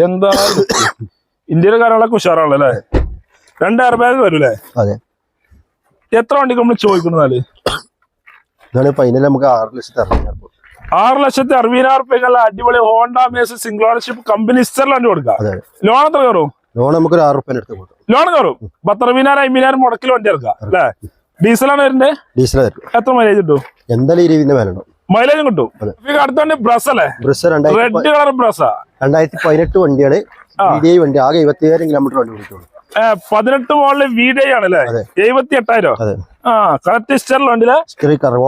എന്താ? ഇന്ത്യയിലെ കാര്യങ്ങളൊക്കെ ഉഷാറാണല്ലോ രണ്ട് എയർ ബാഗ് വരൂലേ? അതെ. എത്ര വണ്ടിക്ക് നമ്മൾ ചോദിക്കുന്നതാൽ ഇതാണ് ഫൈനൽ നമുക്ക് ആറ് ലക്ഷത്തി അറുപതിനായിരം. ആറ് ലക്ഷത്തി അറുപതിനായിരം റുപ്യക്കുള്ള അടിപൊളി ഹോണ്ട മേസ് സിംഗിൾ ഓണർഷിപ്പ് കമ്പനി ഇസ്റ്ററിലാണ്ട് കൊടുക്കാം ലോൺ എത്ര കയറും? ലോൺ നമുക്ക് ഒരു ആറ് റുപ്യ എടുത്ത് കൊടുക്കാം. ലോൺ കയറും. പത്തറുപതിനായിരം അമ്പതിനായിരം മുടക്കിൽ വണ്ടി ഇറക്കാം അല്ലേ? ഡീസലാണ് വരുന്നത്? ഡീസൽ എത്ര മൈലേജ് കിട്ടും? എന്തായാലും ഇരുപതിന്റെ മേലെ മൈലേജും കിട്ടും. ബ്രസ് അല്ലേ? ബ്രസ് റെഡ് കളർ രണ്ടായിരത്തി പതിനെട്ട് വണ്ടിയാണ് വണ്ടി. ആകെ എഴുപത്തിയായിരം കിലോമീറ്റർ വണ്ടി ഓടിക്കുള്ളൂ പതിനെട്ട് മോളിൽ വി ഡേ ആണല്ലേ. എഴുപത്തി എട്ടായിരം ആ കറക്റ്റ്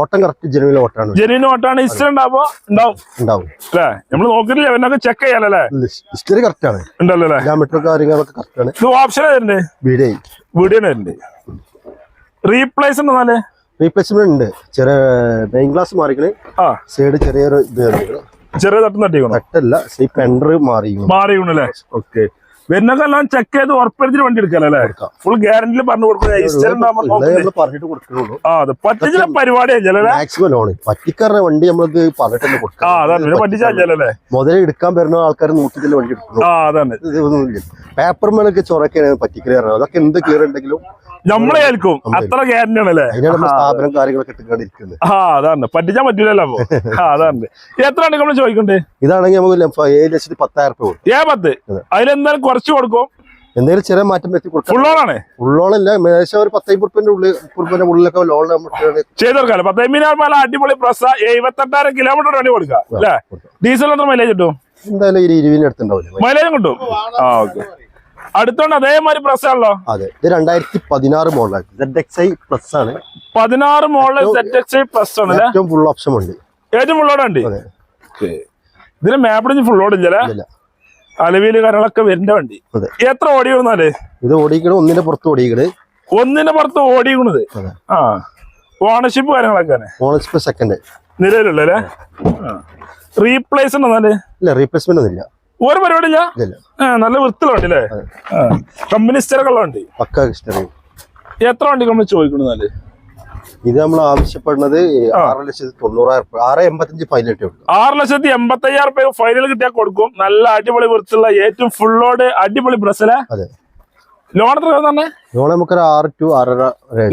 ഓട്ടം കറക്റ്റ് ജനുവിലെ ഓട്ടാണ് ജെനുവിൻ ഓട്ടാണ് ഇസ്റ്റർ ഉണ്ടാവുമ്പോ ഉണ്ടാവും. ഉണ്ടാവും. അല്ലേ? നമ്മൾ നോക്കിട്ടില്ല. അവനൊക്കെ ചെക്ക് ചെയ്യാലല്ലേ ഹിസ്റ്ററി കറക്റ്റ് ആണ്. ഉണ്ടല്ലോ അല്ലേ? കിലോമീറ്റർ കാര്യങ്ങളൊക്കെ കറക്റ്റ് ആണ്. ഓപ്ഷൻ വീഡിയോ വരുന്നുണ്ട് റീപ്ലേസ് ഉണ്ടെന്നാലേ റീപ്ലേസ്മെന്റ് ഉണ്ട്. ചെറിയ മെയിൻ ഗ്ലാസ് മാറിക്കണ്. ആ. സൈഡ് ചെറിയൊരു ഇത്. ചെറിയ തട്ടും തട്ടിക്കണം തട്ടല്ല ഈ പെൻഡർ മാറി മാറിയണല്ലേ ഓക്കെ വരുന്നൊക്കെ എല്ലാം ചെക്ക് ചെയ്ത് ഉറപ്പെടുത്തിട്ട് വണ്ടി എടുക്കാല്ലേ ഫുൾ ഗ്യാരണ്ടിയിൽ പറഞ്ഞു കൊടുക്കുന്ന പറഞ്ഞിട്ട് മാക്സിമം ലോണ് പറ്റിക്കാരുടെ വണ്ടി നമ്മൾക്ക് കൊടുക്കാം പറ്റിച്ചല്ലേ മുതലേ എടുക്കാൻ വരുന്ന ആൾക്കാർ നോക്കിയിട്ടല്ലേ വണ്ടി എടുക്കുന്നു. ആ അതാണ് പേപ്പർ മേലൊക്കെ ചൊറൊക്കെയാണ് പറ്റിക്കൽ അതൊക്കെ എന്ത് ക്ലിയർ ഉണ്ടെങ്കിലും നമ്മളെ ഏൽക്കും അത്ര ഗ്യാരണ്ടി ആണല്ലേ സ്ഥാപനം കാര്യങ്ങളൊക്കെ ഇട്ടുകൊണ്ടിരിക്കുന്നത്. ആ അതാണ് പറ്റിച്ചാൻ പറ്റൂലല്ലോ അപ്പൊ. അതാണ് എത്ര നമ്മൾ ചോദിക്കണ്ടേ? ഇതാണെങ്കിൽ നമുക്ക് ഏഴ് ലക്ഷത്തി പത്തായിരം രൂപ ഏ പത്ത്. അതെ. അതിലെന്തായാലും കുറച്ച് കൊടുക്കും. എന്തെങ്കിലും ചെറിയ മാറ്റം വരുത്തി ആണ് ഫുള്ളോണല്ല ഏകദേശം ഒരു പത്തൈമ്പത് ഉറുപ്പിന്റെ ഉള്ളിൽ ഉറുപ്പിന്റെ ഉള്ളിലൊക്കെ ലോൺ ചെയ്തെടുക്കാം പത്തേമ്പതിനായിരം അടിപൊളി പ്രസ എഴുപത്തെട്ടായിരം കിലോമീറ്റർ വണ്ടി കൊടുക്കാം അല്ലേ? ഡീസൽ എത്ര മൈലേജ് കിട്ടും? എന്തായാലും ഒരു ഇരുപതിന് അടുത്തുണ്ടാവില്ല. മൈലേജും കിട്ടും? ആ ഓക്കെ. അടുത്തോണ്ട് അതേമാതിരി പ്രസ് ആണല്ലോ അതെ ഇത് രണ്ടായിരത്തി പതിനാറ് മോഡലാണ് സെഡ് എക്സ് ഐ പ്ലസ് ആണ്. പതിനാറ് മോഡൽ സെറ്റ് എക്സ് പ്ലസ് ആണ് ഏറ്റവും ഫുൾ ഓപ്ഷൻ ഉണ്ട് ഏറ്റവും ഫുൾ ഓടുണ്ട് ഇതിന് മാപ്പിടിഞ്ഞ് ഫുൾ ഓടില്ലേ അലവിയിൽ കാര്യങ്ങളൊക്കെ വരുന്ന വണ്ടി. എത്ര ഓടി വന്നാൽ ഇത് ഓടിക്കണ ഒന്നിന്റെ പുറത്ത് ഓടിക്കണ്. ഒന്നിന്റെ പുറത്ത് ഓടിക്കണത്? ആ. ഓണർഷിപ്പ് കാര്യങ്ങളൊക്കെ ഓണർഷിപ്പ് സെക്കൻഡ് നിലവിലുള്ളല്ലേ റീപ്ലേസ് ഉണ്ടെന്നാൽ ഇല്ല റീപ്ലേസ്മെന്റ് ഒന്നും ഇല്ല ഒരു പരിപാടി ഇല്ല നല്ല വൃത്തിയുള്ള വണ്ടി അല്ലേ? കമ്പനി സ്റ്ററൊക്കെ ഉള്ള വണ്ടി? പക്ക ഹിസ്റ്ററി എത്ര വണ്ടി നമ്മൾ ചോദിക്കണെന്നാൽ ഇത് നമ്മൾ ആവശ്യപ്പെടുന്നത് ആറ് ലക്ഷത്തി തൊണ്ണൂറായിരം രൂപ ആറ് എൺപത്തഞ്ച് പതിനെട്ടേ ഉള്ളൂ. ആറ് ലക്ഷത്തി എൺപത്തി അയ്യായിരം രൂപ ഫൈനൽ കിട്ടിയാൽ കൊടുക്കും. നല്ല അടിപൊളി വൃത്തിയുള്ള ഏറ്റവും ഫുള്ളോട് അടിപൊളി ബ്രസ്സിലെ അതെ. ലോൺ എത്ര തന്നെ? ലോൺ നമുക്ക് ആറ് ടു ആറര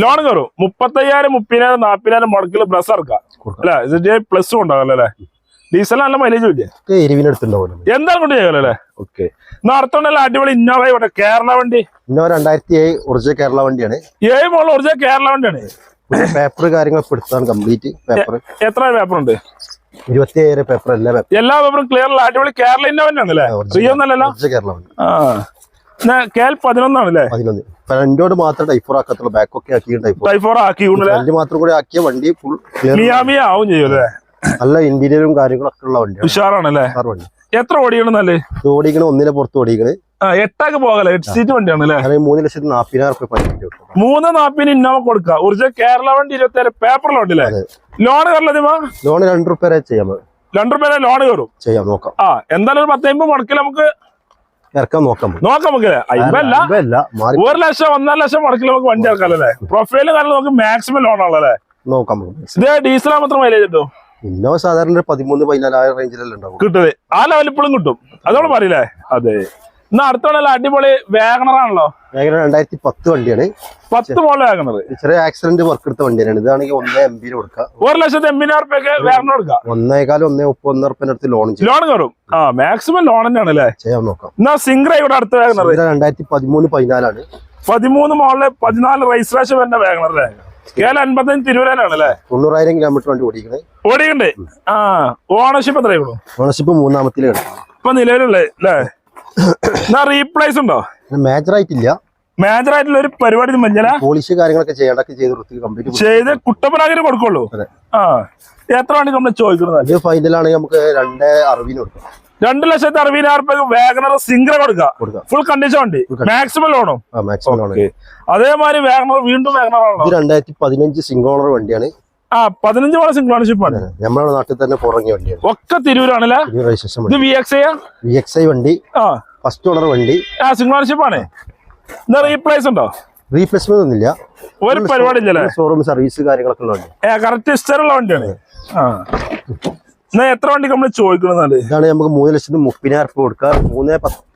ലോൺ കയറും. മുപ്പത്തയ്യായിരം മുപ്പതിനായിരം നാപ്പതിനായിരം മുടക്കിൽ ബ്രസ് ഇറക്കാം അല്ലെ? ഇതിന്റെ പ്ലസ് ഉണ്ടാകല്ലോ അല്ലെ? ഡീസൽ നല്ല മൈലേജ് ഇല്ലേ? എന്താണ് കൊണ്ട് ചെയ്യാലോ അടിപൊളി ഇന്നോവ ഇവിടെ കേരള വണ്ടി. ഇന്നോവ രണ്ടായിരത്തി ഏഴ് ഒറിജിനൽ കേരള വണ്ടിയാണ്. ഏഴ് മോളിൽ ഒറിജിനൽ കേരള വണ്ടിയാണ്. പേപ്പർ കാര്യങ്ങളൊക്കെ എടുത്താണ് കംപ്ലീറ്റ് പേപ്പർ എത്ര പേപ്പർ ഉണ്ട്? ഇരുപത്തി അയ്യായിരം പേപ്പർ എല്ലാ പേപ്പർ എല്ലാ പേപ്പറും ക്ലിയർ അല്ല. അടിപൊളി കേരള ഇന്നോവ തന്നെയാണ് അല്ലേ ഫ്രീ കേരള വണ്ടി ആ. കെ എൽ പതിനൊന്നാണ് അല്ലേ പതിനൊന്ന് ഫ്രണ്ടോട് മാത്രം ടൈഫോർ ആക്കത്തുള്ളൂ. ബാക്ക് ഒക്കെ ആക്കി ടൈഫോർ ആക്കി മാത്രം കൂടി ആക്കിയ വണ്ടി ഫുൾ ക്ലിയർ ആവും ചെയ്യും അല്ലേ? നല്ല ഇന്റീരിയറും കാര്യങ്ങളൊക്കെ ഉള്ള വണ്ടി ഉഷാറാണല്ലേ? വണ്ടി. എത്ര ഓടിക്കണം ഓടിക്കണ ഒന്നിനെ പുറത്ത് ഓടിക്കണേ. എട്ടാക്ക് പോകല്ലേ എട്ട് സീറ്റ് വണ്ടിയാണ് അല്ലേ? മൂന്ന് ലക്ഷത്തി നാപ്പതിനായിരം റുപ്യ മൂന്ന് നാപ്പിന് ഇന്നോവ കൊടുക്കുക. ഒരു കേരള വണ്ടി ഇരുപത്തി ഏഴ് പേപ്പറിലുണ്ടല്ലേ അതെ. ലോൺ കയറില്ലതിമാ ലോൺ രണ്ട് റുപ്യ ചെയ്യാം. രണ്ട് രൂപ ലോൺ കയറും. ചെയ്യാം നോക്കാം. ആ എന്തായാലും ഒരു പത്തമ്പത് മുടക്കിൽ നമുക്ക്. ഇറക്കാൻ നോക്കാം നോക്കാം നമുക്ക് മാറി ഒരു ലക്ഷം ഒന്നര ലക്ഷം മുടക്കിൽ നമുക്ക് വണ്ടി ഇറക്കാമല്ലേ പ്രൊഫൈൽ കാരണം നമുക്ക് മാക്സിമം ലോൺ ആണല്ലേ നോക്കാം. ഇത് ഡീസൽ മാത്രം മൈലേജ് കിട്ടും? ഇന്നോവ സാധാരണ പതിമൂന്ന് പതിനാലായിരം റേഞ്ചിലല്ലേ ഉണ്ടാവും കിട്ടുന്നത്. ആ ലെവലിപ്പോഴും കിട്ടും. അതോടെ പറയില്ലേ? അതെ. എന്നാ അടുത്തോണ്ടല്ല അടിപൊളി വേഗണറാണല്ലോ? ഭയങ്കര രണ്ടായിരത്തി പത്ത് വണ്ടിയാണ്. പത്ത് മോളിൽ വേഗണർ. ചെറിയ ആക്സിഡന്റ് വർക്ക് എടുത്ത വണ്ടിയാണ്. ഇതാണെങ്കിൽ ഒന്നേ എം ബിയിൽ കൊടുക്കാം. ഒരു ലക്ഷത്തി എൺപതിനായിരം റുപ്യൊക്കെ വേഗം കൊടുക്കാം. ഒന്നേകാലം ഒന്നേ മുപ്പത് ഒന്നര റുപ്യന്റെ അടുത്ത് ലോൺ ലോൺ കയറും. ആ മാക്സിമം ലോൺ തന്നെയാണ് അല്ലേ? ചെയ്യാൻ നോക്കാം. എന്നാ സിംഗർ ഇവിടെ അടുത്ത വേഗണർ. രണ്ടായിരത്തി പതിമൂന്ന് പതിനാലാണ്. പതിമൂന്ന് മോളിൽ പതിനാല് രജിസ്ട്രേഷൻ വരുന്ന വേഗണർ അല്ലേ? കേരള അൻപത്തഞ്ച് തിരുവനാണ് അല്ലേ? തൊണ്ണൂറായിരം കിലോമീറ്റർ വണ്ടി ഓടിക്കണേ. ഓടിയുണ്ട് ആ ഓണർഷിപ്പ് എത്രയുള്ളൂ ഓണർഷിപ്പ് മൂന്നാമത്തിലേ ഇപ്പൊ നിലവിലുള്ളത് അല്ലേ? റീപ്ലേസ് ഉണ്ടോ? മേജർ ആയിട്ടില്ല. മേജർ ആയിട്ടുള്ള ഒരു പരിപാടി മഞ്ഞല പോളിഷ് കാര്യങ്ങളൊക്കെ ചെയ്യേണ്ടതൊക്കെ ചെയ്ത് വൃത്തി കംപ്ലീറ്റ് ചെയ്ത് കുട്ടപ്പനാകിന് കൊടുക്കുള്ളൂ. ആ. എത്ര വണ്ടി നമ്മൾ ചോദിക്കുന്നത്? ഫൈനലാണെങ്കിൽ നമുക്ക് രണ്ട് അറുപതിന് കൊടുക്കാം. രണ്ട് ലക്ഷത്തി അറുപതിനായിരം രൂപ വാഗണർ സിംഗർ കൊടുക്കുക ഫുൾ കണ്ടീഷൻ വണ്ടി. മാക്സിമം ലോണും മാക്സിമം ലോൺ അതേമാതിരി വേഗണർ വീണ്ടും വേഗണർ രണ്ടായിരത്തി പതിനഞ്ച് സിംഗോണർ വണ്ടിയാണ്. ആ പതിനഞ്ച് വളരെ സിംഗിൾ ഓണർഷിപ്പ് ആണ്. നമ്മുടെ നാട്ടിൽ തന്നെ പുറങ്ങിയ വണ്ടിയാണ്. ഒക്കെ തിരൂരാണല്ലേ? ഇത് രജിസ്ട്രേഷൻ ഇത് വണ്ടി V X V X I വണ്ടി. ആ. ഫസ്റ്റ് ഓണർ വണ്ടി. ആ സിംഗ്ലോണർഷിപ്പ് ആണ്. എന്താ റീപ്ലേസ് ഉണ്ടോ? റീപ്ലേസ്മെന്റ് ഒന്നുമില്ല. ഒരു പരിപാടി ഇല്ലല്ലേ? ഷോറൂം സർവീസ് കാര്യങ്ങളൊക്കെ ഉള്ള വണ്ടി കറക്റ്റ് ഇഷ്ടമുള്ള വണ്ടിയാണ്. ആ. എന്നാ എത്ര വണ്ടി നമ്മൾ ചോദിക്കണമെന്നാണ് ഇതാണ് നമുക്ക് മൂന്ന് ലക്ഷത്തി മുപ്പതിനായിരം രൂപ കൊടുക്കാം മൂന്ന്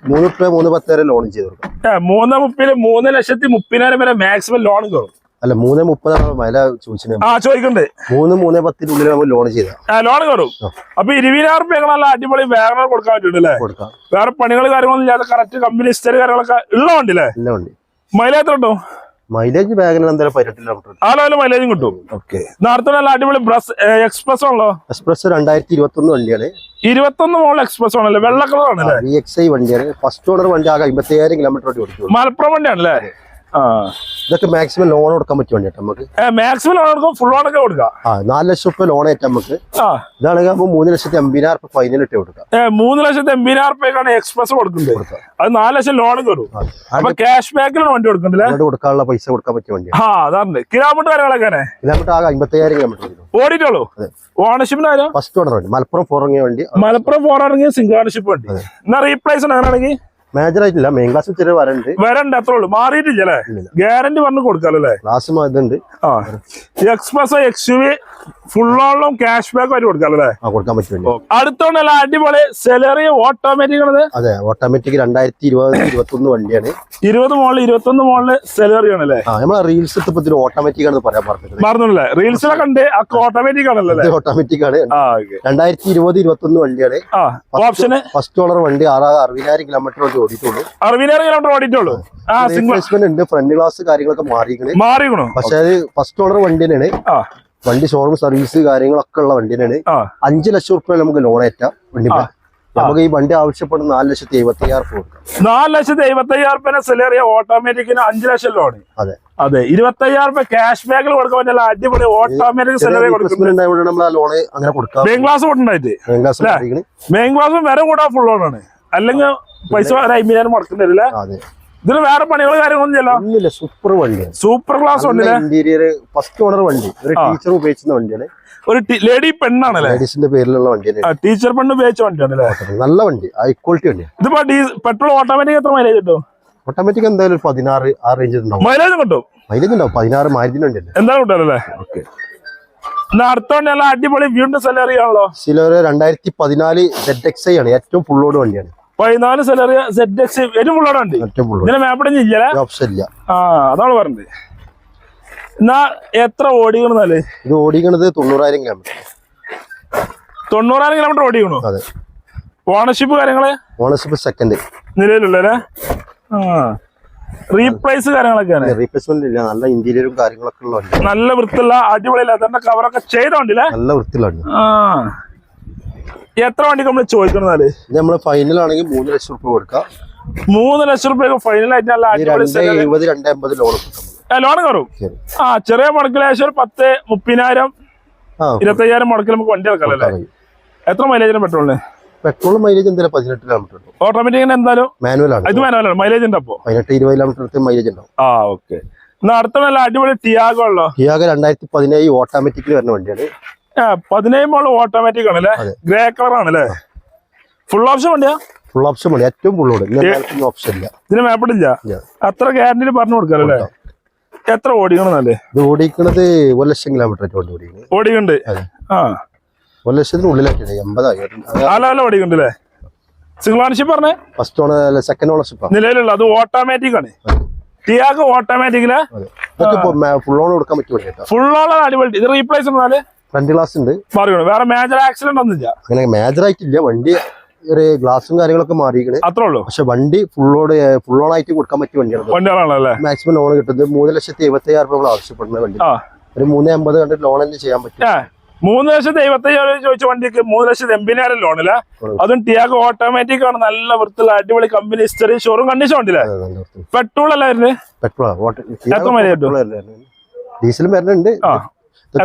മൂന്ന് റുപ്യ മൂന്ന് പത്ത് വരെ ലോൺ ചെയ്ത് കൊടുക്കാം മൂന്ന് മുപ്പിന് മൂന്ന് ലക്ഷത്തി മുപ്പതിനായിരം വരെ മാക്സിമം ലോൺ കയറും അല്ല മൂന്ന് മുപ്പതാണ് വില ചോദിച്ചത്? ആ ചോദിക്കണ്ട്. മൂന്ന് മൂന്ന് പത്തിനുള്ളിൽ നമ്മൾ ലോൺ ചെയ്ത. ആ ലോൺ കയറും. അപ്പൊ ഇരുപതിനായിരം റുപ്യ നല്ല അടിപൊളി വേറെ കൊടുക്കാൻ പറ്റുന്നുണ്ട് അല്ലേ? കൊടുക്കാം. വേറെ പണികൾ കാര്യങ്ങളൊന്നും ഇല്ലാതെ കറക്റ്റ് കമ്പനി ഹിസ്റ്ററി കാര്യങ്ങളൊക്കെ ഉള്ള വണ്ടി അല്ലേ എല്ലാ വണ്ടി. മൈലേജ് എത്ര കിട്ടും? മൈലേജ് ബാഗിന് എന്തായാലും പതിനെട്ട് കിലോമീറ്റർ ആ ലെവൽ മൈലേജും കിട്ടും. ഓക്കെ. നേരത്തെ നല്ല അടിപൊളി ബ്രസ് എക്സ്പ്രസ് ആണല്ലോ? എക്സ്പ്രസ് രണ്ടായിരത്തി ഇരുപത്തി ഒന്ന് വണ്ടിയാണ് ഇരുപത്തൊന്ന് മോളിൽ എക്സ്പ്രസ് ആണല്ലേ? വെള്ള കളറാണ് വണ്ടിയാണ് ഫസ്റ്റ് ഓണർ വണ്ടി ആകെ അമ്പത്തി കിലോമീറ്റർ ഓടി ഓടിക്കും മലപ്പുറം വണ്ടിയാണല്ലേ? ഇതൊക്കെ മാക്സിമം ലോൺ കൊടുക്കാൻ പറ്റും വേണ്ടി നമുക്ക്? മാക്സിമം ലോൺ കൊടുക്കും ഫുൾ ലോൺ ഒക്കെ കൊടുക്കാം. ആ നാല് ലക്ഷം റുപ്യ ലോൺ ആയിട്ട് നമുക്ക് ഇതാണെങ്കിൽ നമുക്ക് മൂന്ന് ലക്ഷത്തി അമ്പതിനായിരം റുപ്യ ഫൈനൽ ഇട്ട് കൊടുക്കാം. മൂന്ന് ലക്ഷത്തി എൺപതിനായിരം റുപ്യക്കാണ് എക്സ്പ്രസ് കൊടുക്കുന്നത്. അത് നാല് ലക്ഷം ലോൺ കയറും. അപ്പൊ ക്യാഷ് ബാക്കിലാണ് വണ്ടി കൊടുക്കണ്ടല്ലേ കൊടുക്കാനുള്ള പൈസ കൊടുക്കാൻ പറ്റിയ വേണ്ടി ആ അതാണ് കിലോമീറ്റർ കാര്യങ്ങളൊക്കെ കിലോമീറ്റർ ആകെ അമ്പത്തയ്യായിരം കിലോമീറ്റർ ഓടിയിട്ടുള്ളൂ. ഓണർഷിപ്പിനായാലും ഫസ്റ്റ് ഓണർ വണ്ടി. മലപ്പുറം പോറങ്ങിയ വണ്ടി. മലപ്പുറം ഫോറിങ്ങിയ സിംഗ് ഓണർഷിപ്പ് വണ്ടി. എന്നാ റീപ്ലേസ് അങ്ങനെയാണെങ്കിൽ മേജർ ആയിട്ടില്ല. മെയിൻ ക്ലാസ് ചെറിയ വരണ്ട്. വരണ്ട അത്രേ ഉള്ളൂ. മാറിയിട്ടില്ല അല്ലേ? ഗ്യാരണ്ടി പറഞ്ഞു കൊടുക്കാലോ അല്ലേ? ക്ലാസ് ഇതുണ്ട് ആ. Express X U V full ഓണിലും cash back ആയിട്ട് കൊടുക്കാം അല്ലേ കൊടുക്കാൻ പറ്റും. അടുത്തോണ്ടല്ല അടിപൊളി സെലറി ഓട്ടോമാറ്റിക് ആണത്? അതെ ഓട്ടോമാറ്റിക് രണ്ടായിരത്തി ഇരുപത് ഇരുപത്തി ഒന്ന് വണ്ടിയാണ്. ഇരുപത് മോളിൽ ഇരുപത്തി ഒന്ന് മോളിൽ സെലറി ആണല്ലേ? നമ്മളെ റീൽസ് ഓട്ടോമാറ്റിക് ആണെന്ന് പറയാൻ പറഞ്ഞത് പറഞ്ഞല്ലേ റീൽസിലൊക്കെ ഉണ്ട് ഒക്കെ ഓട്ടോമാറ്റിക് ആണല്ലോ ഓട്ടോമാറ്റിക് ആണ്. രണ്ടായിരത്തി ഇരുപത് ഇരുപത്തി ഒന്ന് വണ്ടിയാണ്. ഓപ്ഷൻ ഓപ്ഷന് ഫസ്റ്റ് ഓണർ വണ്ടി ആറാ അറുപതിനായിരം കിലോമീറ്റർ വണ്ടി ഓടിയിട്ടുള്ളൂ. അറുപതിനായിരം കിലോമീറ്റർ ഓടിയിട്ടുള്ളൂ. ഉണ്ട് ഫ്രണ്ട് ഗ്ലാസ് കാര്യങ്ങളൊക്കെ മാറിയിരിക്കണേ. മാറിക്കണോ പക്ഷെ അത് ഫസ്റ്റ് ഓണർ വണ്ടി തന്നെയാണ്. വണ്ടി ഷോറൂം സർവീസ് കാര്യങ്ങളൊക്കെ ഉള്ള വണ്ടി തന്നെയാണ്. ആ. അഞ്ച് ലക്ഷം റുപ്യ നമുക്ക് ലോൺ ഏറ്റാം വണ്ടി നമുക്ക് ഈ വണ്ടി ആവശ്യപ്പെടുന്ന നാല് ലക്ഷത്തി എഴുപത്തി അയ്യായിരം കൊടുക്കാം. നാല് ലക്ഷത്തി എഴുപത്തി അയ്യായിരം റുപ്യ ഓട്ടോമാറ്റിക്കിന് അഞ്ചു ലക്ഷം ലോൺ അതെ. അതെ ഇരുപത്തി അയ്യായിരം റുപ്യ ക്യാഷ് ബാക്കിൽ കൊടുക്കാൻ പറ്റില്ല. അടിപൊളി ഓട്ടോമാറ്റിക് സെലറി ലോൺ അങ്ങനെ കൊടുക്കാം. Main glass main. വരെ കൂടാ ഫുൾ ലോണാണ് അല്ലെങ്കിൽ പൈസ അമ്പതിനായിരം മുടക്കേണ്ടി വരില്ല. ഇതിന് വേറെ പണികൾ കാര്യങ്ങളൊന്നും ചെയ്യല്ലോ ഒന്നുമില്ല സൂപ്പർ വണ്ടി സൂപ്പർ ക്ലാസ് വണ്ടി ഇന്റീരിയർ ഫസ്റ്റ് ഓണർ വണ്ടി. ഒരു ടീച്ചർ ഉപയോഗിക്കുന്ന വണ്ടിയാണ്. ഒരു ലേഡി പെണ്ണാണല്ലേ? ലേഡീസിന്റെ പേരിലുള്ള വണ്ടിയാണ്. ടീച്ചർ പെണ്ണ് ഉപയോഗിച്ച വണ്ടിയാണ് നല്ല വണ്ടി ഹൈ ക്വാളിറ്റി വണ്ടിയാണ് ഇതിപ്പോ പെട്രോൾ ഓട്ടോമാറ്റിക് എത്ര മൈലേജ് കിട്ടും? ഓട്ടോമാറ്റിക് എന്തായാലും പതിനാറ് ആ റേഞ്ച് ഉണ്ടാവും. മൈലേജ് കിട്ടും? മൈലേജ് ഉണ്ടാവും പതിനാറ് മാരുതിന് വണ്ടി എന്താ കിട്ടാനല്ലേ നല്ല അടിപൊളി വീണ്ടും സെലറി ആണല്ലോ. രണ്ടായിരത്തി പതിനാല് സെഡ് എക്സ് ഐ ആണ് ഏറ്റവും ഫുള്ളോട് വണ്ടിയാണ്. പതിനാല് സെലറി സെറ്റ് എക്സ് ഏറ്റവും ഫുള്ളോടെ ഉണ്ട് ഏറ്റവും മാപ്പിടഞ്ഞ് ഇല്ല. ആ അതാണ് പറഞ്ഞത്. എന്നാ എത്ര ഓടിക്കണെന്നാൽ ഇത് ഓടിക്കണത് തൊണ്ണൂറായിരം കിലോമീറ്റർ തൊണ്ണൂറായിരം കിലോമീറ്റർ ഓടിക്കണോ? അതെ. ഓണർഷിപ്പ് കാര്യങ്ങൾ? ഓണർഷിപ്പ് സെക്കൻഡ് നിലവിലുള്ളല്ലേ ആ. റീപ്ലേസ് കാര്യങ്ങളൊക്കെയാണ്. റീപ്ലേസ്മെന്റ് ഇല്ല. നല്ല ഇന്റീരിയറും കാര്യങ്ങളൊക്കെ ഉള്ള നല്ല വൃത്തിയുള്ള അടിപൊളിയില്ല? അതിന്റെ കവറൊക്കെ ചെയ്ത വണ്ടിയില്ലേ? നല്ല വൃത്തിയുള്ള ആ. എത്ര വണ്ടിക്ക് നമ്മൾ ചോദിക്കണെന്നാൽ ഇത് നമ്മൾ ഫൈനൽ ആണെങ്കിൽ മൂന്ന് ലക്ഷം റുപ്യ കൊടുക്കാം. മൂന്ന് ലക്ഷം റുപ്യ ഫൈനൽ ആയിട്ട് നല്ല എഴുപത് രണ്ട് ലോൺ കയറും? ആ ചെറിയ മുടക്കിൽ ഏകദേശം പത്ത് മുപ്പതിനായിരം ഇരുപത്തയ്യായിരം മുടക്കിൽ നമുക്ക് വണ്ടി ഇറക്കാം അല്ലേ? എത്ര മൈലേജിന് പെട്രോളിന് പെട്രോൾ മൈലേജ് എന്തായാലും പതിനെട്ട് കിലോമീറ്റർ ഓട്ടോമാറ്റിക് ഓട്ടോമാറ്റിക്കിന് എന്തായാലും? മാനുവൽ ആണ്. ഇത് മാനുവലാണ് മൈലേജ് ഉണ്ട് അപ്പോ പതിനെട്ട് ഇരുപത് കിലോമീറ്റർ മൈലേജ് ഉണ്ടാവും. ആ ഓക്കെ എന്നാ അടുത്ത നല്ല അടിപൊളി ടിയാഗോ ഉള്ളോ? ടിയാഗോ രണ്ടായിരത്തി പതിനേഴ് ഓട്ടോമാറ്റിക്കിൽ വരുന്ന വണ്ടിയാണ്. പതിനേഴ് മോൾ ഓട്ടോമാറ്റിക് ആണല്ലേ അതെ. ഗ്രേ കളർ ആണല്ലേ ഫുൾ ഓപ്ഷൻ വണ്ടിയാ? ഫുൾ ഓപ്ഷൻ മതി ഏറ്റവും ഫുൾ ഓപ്ഷൻ ഇല്ല ഇതിന് മാപ്പിടില്ല. അത്ര ഗ്യാരണ്ടി പറഞ്ഞു കൊടുക്കാറല്ലേ എത്ര ഓടിക്കണമെന്നല്ലേ ഇത് ഓടിക്കണത് ഒരു ലക്ഷം കിലോമീറ്റർ ഓടിക്കുന്നത് ഓടിക്കണ്ട്? ആ. ഒരു ലക്ഷത്തിന് ഉള്ളിലായിട്ടുണ്ട് എൺപതായിരം നാലാല ഓടിക്കണ്ട് അല്ലേ? സിംഗിൾ ഓണർഷിപ്പ് പറഞ്ഞേ? ഫസ്റ്റ് ഓണർ സെക്കൻഡ് ഓണർഷിപ്പ് നിലവിലുള്ള അത് ഓട്ടോമാറ്റിക് ആണ്. ടിയാഗോ ഓട്ടോമാറ്റിക്കിൽ ഫുൾ ഓൺ കൊടുക്കാൻ പറ്റും ഫുൾ ഓൺ അടിപൊളി. ഇത് റീപ്ലേസ് എന്നാൽ ഫ്രണ്ട് ഗ്ലാസ് ഉണ്ട്. മാറിക്കണം വേറെ മേജർ ആക്സിഡന്റ് ഒന്നുമില്ല. അങ്ങനെ മേജർ ആയിട്ടില്ല. വണ്ടി ഒരു ഗ്ലാസും കാര്യങ്ങളൊക്കെ മാറിയിരിക്കണേ. അത്രേ ഉള്ളൂ. പക്ഷെ വണ്ടി ഫുള്ളോട് ഫുൾ ഓൺ ആയിട്ട് കൊടുക്കാൻ പറ്റിയ വണ്ടിയാണ് വണ്ടികളാണല്ലേ? മാക്സിമം ലോൺ കിട്ടുന്നത് മൂന്ന് ലക്ഷത്തി എഴുപത്തി അയ്യായിരം രൂപ ആവശ്യപ്പെടുന്ന വണ്ടി. ഒരു മൂന്ന് അമ്പത് കണ്ടിട്ട് ലോൺ തന്നെ ചെയ്യാൻ പറ്റും. മൂന്ന് ലക്ഷത്തി എഴുപത്തയ്യായിരം ചോദിച്ച വണ്ടിക്ക് മൂന്ന് ലക്ഷത്തി എൺപതിനായിരം ലോണില്ല അതും ടിയാഗോ ഓട്ടോമാറ്റിക് ആണ്. നല്ല വൃത്തിയുള്ള അടിപൊളി കമ്പനി ഹിസ്റ്ററി ഷോറൂം കണ്ടീഷൻ ഉണ്ടല്ലേ. പെട്രോൾ അല്ലായിരുന്നു പെട്രോൾ ഡീസലും വരുന്നുണ്ട്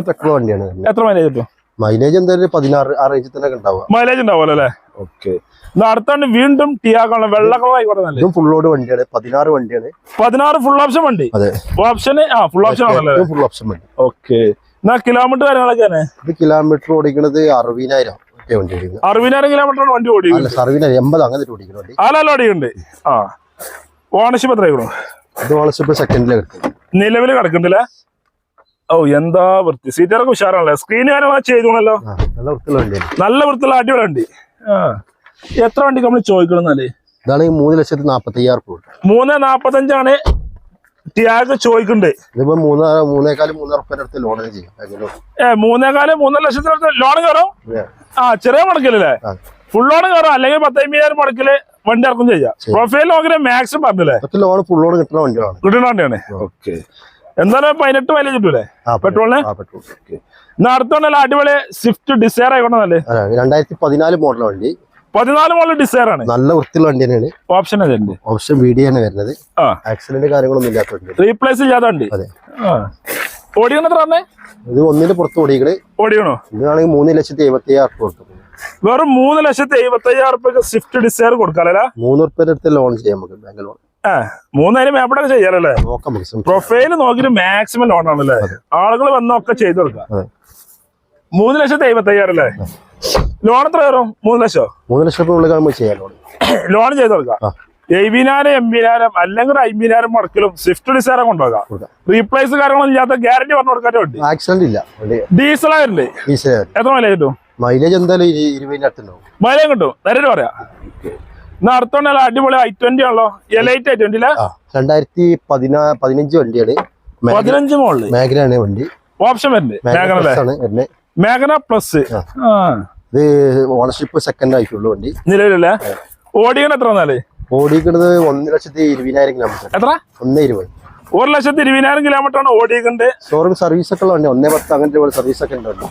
പെട്രോൾ വണ്ടിയാണ് എത്ര മൈലേജ് കിട്ടും? മൈലേജ് എന്തായാലും പതിനാറ് ആ റേഞ്ചിൽ തന്നെ ഉണ്ടാവുക മൈലേജ് ഉണ്ടാവുമല്ലോ അല്ലേ? ഓക്കെ അടുത്ത വണ്ടി ആണ്. വെള്ള കളർ ആയിക്കോട്ടെ നല്ല ഇതും ഫുള്ളോട് വണ്ടിയാണ്. പതിനാറ് വണ്ടിയാണ്. പതിനാറ് ഫുൾ ഓപ്ഷൻ വണ്ടി? അതെ. ഓപ്ഷന് ആ ഫുൾ ഓപ്ഷൻ ആണല്ലേ ഫുൾ ഓപ്ഷൻ വണ്ടി. ഓക്കെ എന്നാ കിലോമീറ്റർ കാര്യങ്ങളൊക്കെയാണ് ഇത് കിലോമീറ്റർ ഓടിക്കണത് അറുപതിനായിരം ഓടിക്കുന്നത് അറുപതിനായിരം കിലോമീറ്റർ വണ്ടി ഓടിക്കുന്നത്. എൺപത് അങ്ങനെ ഓടിക്കുന്ന വണ്ടി. ആലല്ല ഓടിയുണ്ട് ആ. ഓണർഷിപ്പ് എത്ര ഇത് ഓണർഷിപ്പ് സെക്കൻഡിലെ നിലവിൽ കിടക്കുന്നില്ലേ ഓ എന്താ വൃത്തി. സീറ്ററൊക്കെ ഉഷാറാണല്ലോ? സ്ക്രീൻ കാര്യങ്ങളൊക്കെ ചെയ്തോണല്ലോ? നല്ല വൃത്തിയുള്ള അടിപൊളി വണ്ടി. ആ. എത്ര വണ്ടി നമ്മൾ ചോദിക്കണമെന്നാലേ ഇതാണ് മൂന്ന് ലക്ഷത്തി നാപ്പത്തി അയ്യായിരം രൂപ മൂന്ന് നാപ്പത്തഞ്ചാണ് ടിയാഗ് ചോദിക്കുന്നുണ്ട് ഇതിപ്പോ മൂന്ന് മൂന്നേക്കാൽ മൂന്നര അടുത്ത് ലോൺ ചെയ്യാം. അങ്ങനെ ഏ മൂന്നേകാൽ മൂന്നര ലക്ഷത്തിനടുത്ത് ലോൺ കയറും ആ ചെറിയ മുടക്കില്ലേ ഫുൾ ലോൺ കയറും അല്ലെങ്കിൽ പത്തമ്പതിനായിരം മുടക്കിൽ വണ്ടി ഇറക്കും ചെയ്യാം. പ്രൊഫൈൽ നോക്കിയാൽ മാക്സിമം പറഞ്ഞില്ലേ? ലോൺ ഫുൾ ലോൺ കിട്ടുന്ന വണ്ടിയാണ് കിട്ടുന്ന വണ്ടിയാണ്. ഓക്കെ. എന്തായാലും പതിനെട്ട് മൈലേജ് കിട്ടൂലേ? പെട്രോളിന്? എന്നാ അടുത്തോണ്ടല്ല അടിപൊളി സ്വിഫ്റ്റ് ഡിസയർ ആയിക്കോട്ടെ രണ്ടായിരത്തി പതിനാല് മോഡൽ വണ്ടി. പതിനാല് മോഡൽ ഡിസയർ ആണ്. നല്ല വൃത്തിയുള്ള വണ്ടി തന്നെയാണ് ഓപ്ഷൻ ഓപ്ഷൻ വീഡിയോ ആണ് വരുന്നത്. ആക്സിഡന്റ് കാര്യങ്ങളൊന്നും ഇല്ലാത്ത വണ്ടി. റീപ്ലേസ് ചെയ്യാതെ ഉണ്ട് അതെ. ആ. ഓടിക്കണ ഇത് ഒന്നിന്റെ പുറത്ത് ഓടിക്കണേ. ഓടിയണോ ഇതാണെങ്കിൽ മൂന്ന് ലക്ഷത്തി എഴുപത്തി റുപ്യ കൊടുക്കും വെറും മൂന്ന് ലക്ഷത്തി എഴുപത്തി അയ്യായിരം സ്വിഫ്റ്റ് ഡിസയർ കൊടുക്കാല്ലേ? മൂന്ന് ഉറുപ്പിയുടെ അടുത്ത് ലോൺ ചെയ്യാം നമുക്ക് ബാങ്ക് ലോൺ. മൂന്നായിരം മേപ്പടൊക്കെ ചെയ്യാറല്ലേ. പ്രൊഫൈൽ നോക്കിയിട്ട് മാക്സിമം ലോൺ ആണല്ലേ? ആളുകൾ വന്നൊക്കെ ചെയ്തു കൊടുക്കാം മൂന്ന് ലക്ഷത്തി എഴുപത്തി അയ്യായിരം അല്ലേ ലോൺ എത്ര വരും? മൂന്ന് ലക്ഷോ? മൂന്ന് ലക്ഷം രൂപ ഉള്ളിൽ നമുക്ക് ചെയ്യാം ലോൺ ലോൺ ചെയ്ത് കൊടുക്കാം എഴുപതിനായിരം എൺപതിനായിരം അല്ലെങ്കിൽ അമ്പതിനായിരം മുടക്കിലും സ്വിഫ്റ്റ് ഡിസൈറും കൊണ്ടുപോകാം റീപ്ലേസ് കാര്യങ്ങളൊന്നും ഇല്ലാത്ത ഗ്യാരണ്ടി പറഞ്ഞു കൊടുക്കാൻ വേണ്ടി ആക്സിഡന്റ് ഇല്ല. ഡീസൽ ആയില്ലേ? എത്ര മൈലേജ് കിട്ടും? മൈലേജ് എന്തായാലും മൈലേജ് കിട്ടും. നേരിട്ട് പറയാം. എന്നാ അടുത്തോണ്ടല്ല അടിപൊളി ഐ ട്വന്റി ആണല്ലോ. എലൈറ്റ് ഐ ട്വന്റി രണ്ടായിരത്തി പതിനാ പതിനഞ്ച് വണ്ടിയാണ്. പതിനഞ്ച് മോളിൽ? മേഖലയാണ് വണ്ടി. ഓപ്ഷൻ വരുന്നത്. മേഘന പ്ലസ് ഇത് ഓണർഷിപ്പ് സെക്കൻഡ് ആയിട്ടുള്ളൂ വണ്ടി. നിലവിലല്ലേ? ഓടിക്കണ എത്ര വന്നാൽ? ഓടിക്കുന്നത് ഒന്ന് ലക്ഷത്തി ഇരുപതിനായിരം കിലോമീറ്റർ എത്ര? ഒന്ന് ഇരുപത്. ഒരു ലക്ഷത്തി ഇരുപതിനായിരം കിലോമീറ്റർ ആണ് ഓടിക്കുന്നത് ഷോറൂം സർവീസ് ഒക്കെ ഉള്ള വണ്ടി. ഒന്നേ പത്ത് അങ്ങനത്തെ പോലെ സർവീസ് ഒക്കെ ഉണ്ട് വണ്ടി.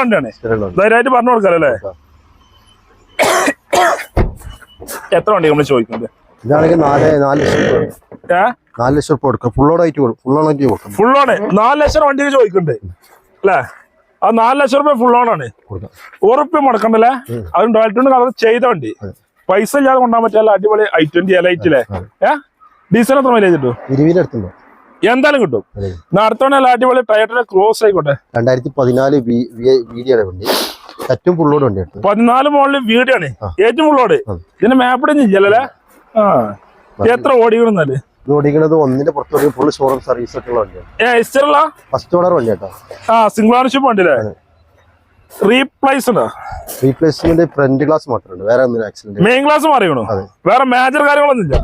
വണ്ടിയാണ്. ധൈര്യമായിട്ട് പറഞ്ഞു കൊടുക്കാല്ലേ. എത്ര വണ്ടി നമ്മൾ ചോദിക്കുന്നത്? ഇതാണെങ്കിൽ നാല് നാല് ലക്ഷം. നാല് ലക്ഷം റുപ്യ കൊടുക്കും. ഫുൾ ഓടായിട്ട് കൊടുക്കും ഫുൾ ഓണായിട്ട് കൊടുക്കും. ഫുൾ ഓണ് നാല് ലക്ഷം വണ്ടി ചോദിക്കുന്നുണ്ട്. അല്ലേ? ആ നാല് ലക്ഷം റുപ്യ കൊടുക്കാം. ഉറപ്പ് മുടക്കണ്ടല്ലേ? അതും ഡോൾട്ടുണ്ട് കളർ ചെയ്ത വണ്ടി. പൈസ ഇല്ലാതെ കൊണ്ടാൻ പറ്റില്ല അടിപൊളി ഐ ട്വന്റി അലൈറ്റിലേ ഏ? ഡീസൽ എത്ര മൈലേജ് കിട്ടും? എന്തായാലും കിട്ടും. അതെ. നടത്തോണ്ടല്ല അടിപൊളി ടയറ്റിലെ ക്രോസ് ആയിക്കോട്ടെ. രണ്ടായിരത്തി പതിനാല് വണ്ടി. ഏറ്റവും ഫുള്ളോട് വണ്ടി പതിനാല് മോളിൽ വീടാണ്. ഏറ്റവും ഫുള്ളോട്. ഇതിന്റെ മാപ്പിടെ ചെയ്യല്ലേ ആ. എത്ര ഓടിക്കണമെന്നാൽ ഓടിക്കുന്നത് ഒന്നിന്റെ ഫുൾ ഷോറൂം സർവീസ് ഒക്കെ ഉള്ള വണ്ടിയാണ് ഫസ്റ്റ് ഓർഡർ വണ്ടി കേട്ടോ. ആ single ownership replace replacement front glass വേറെ ഒന്നും ആക്സിഡന്റ് മെയിൻ മാറിയണോ. വേറെ മേജർ കാര്യങ്ങളൊന്നും ഇല്ല?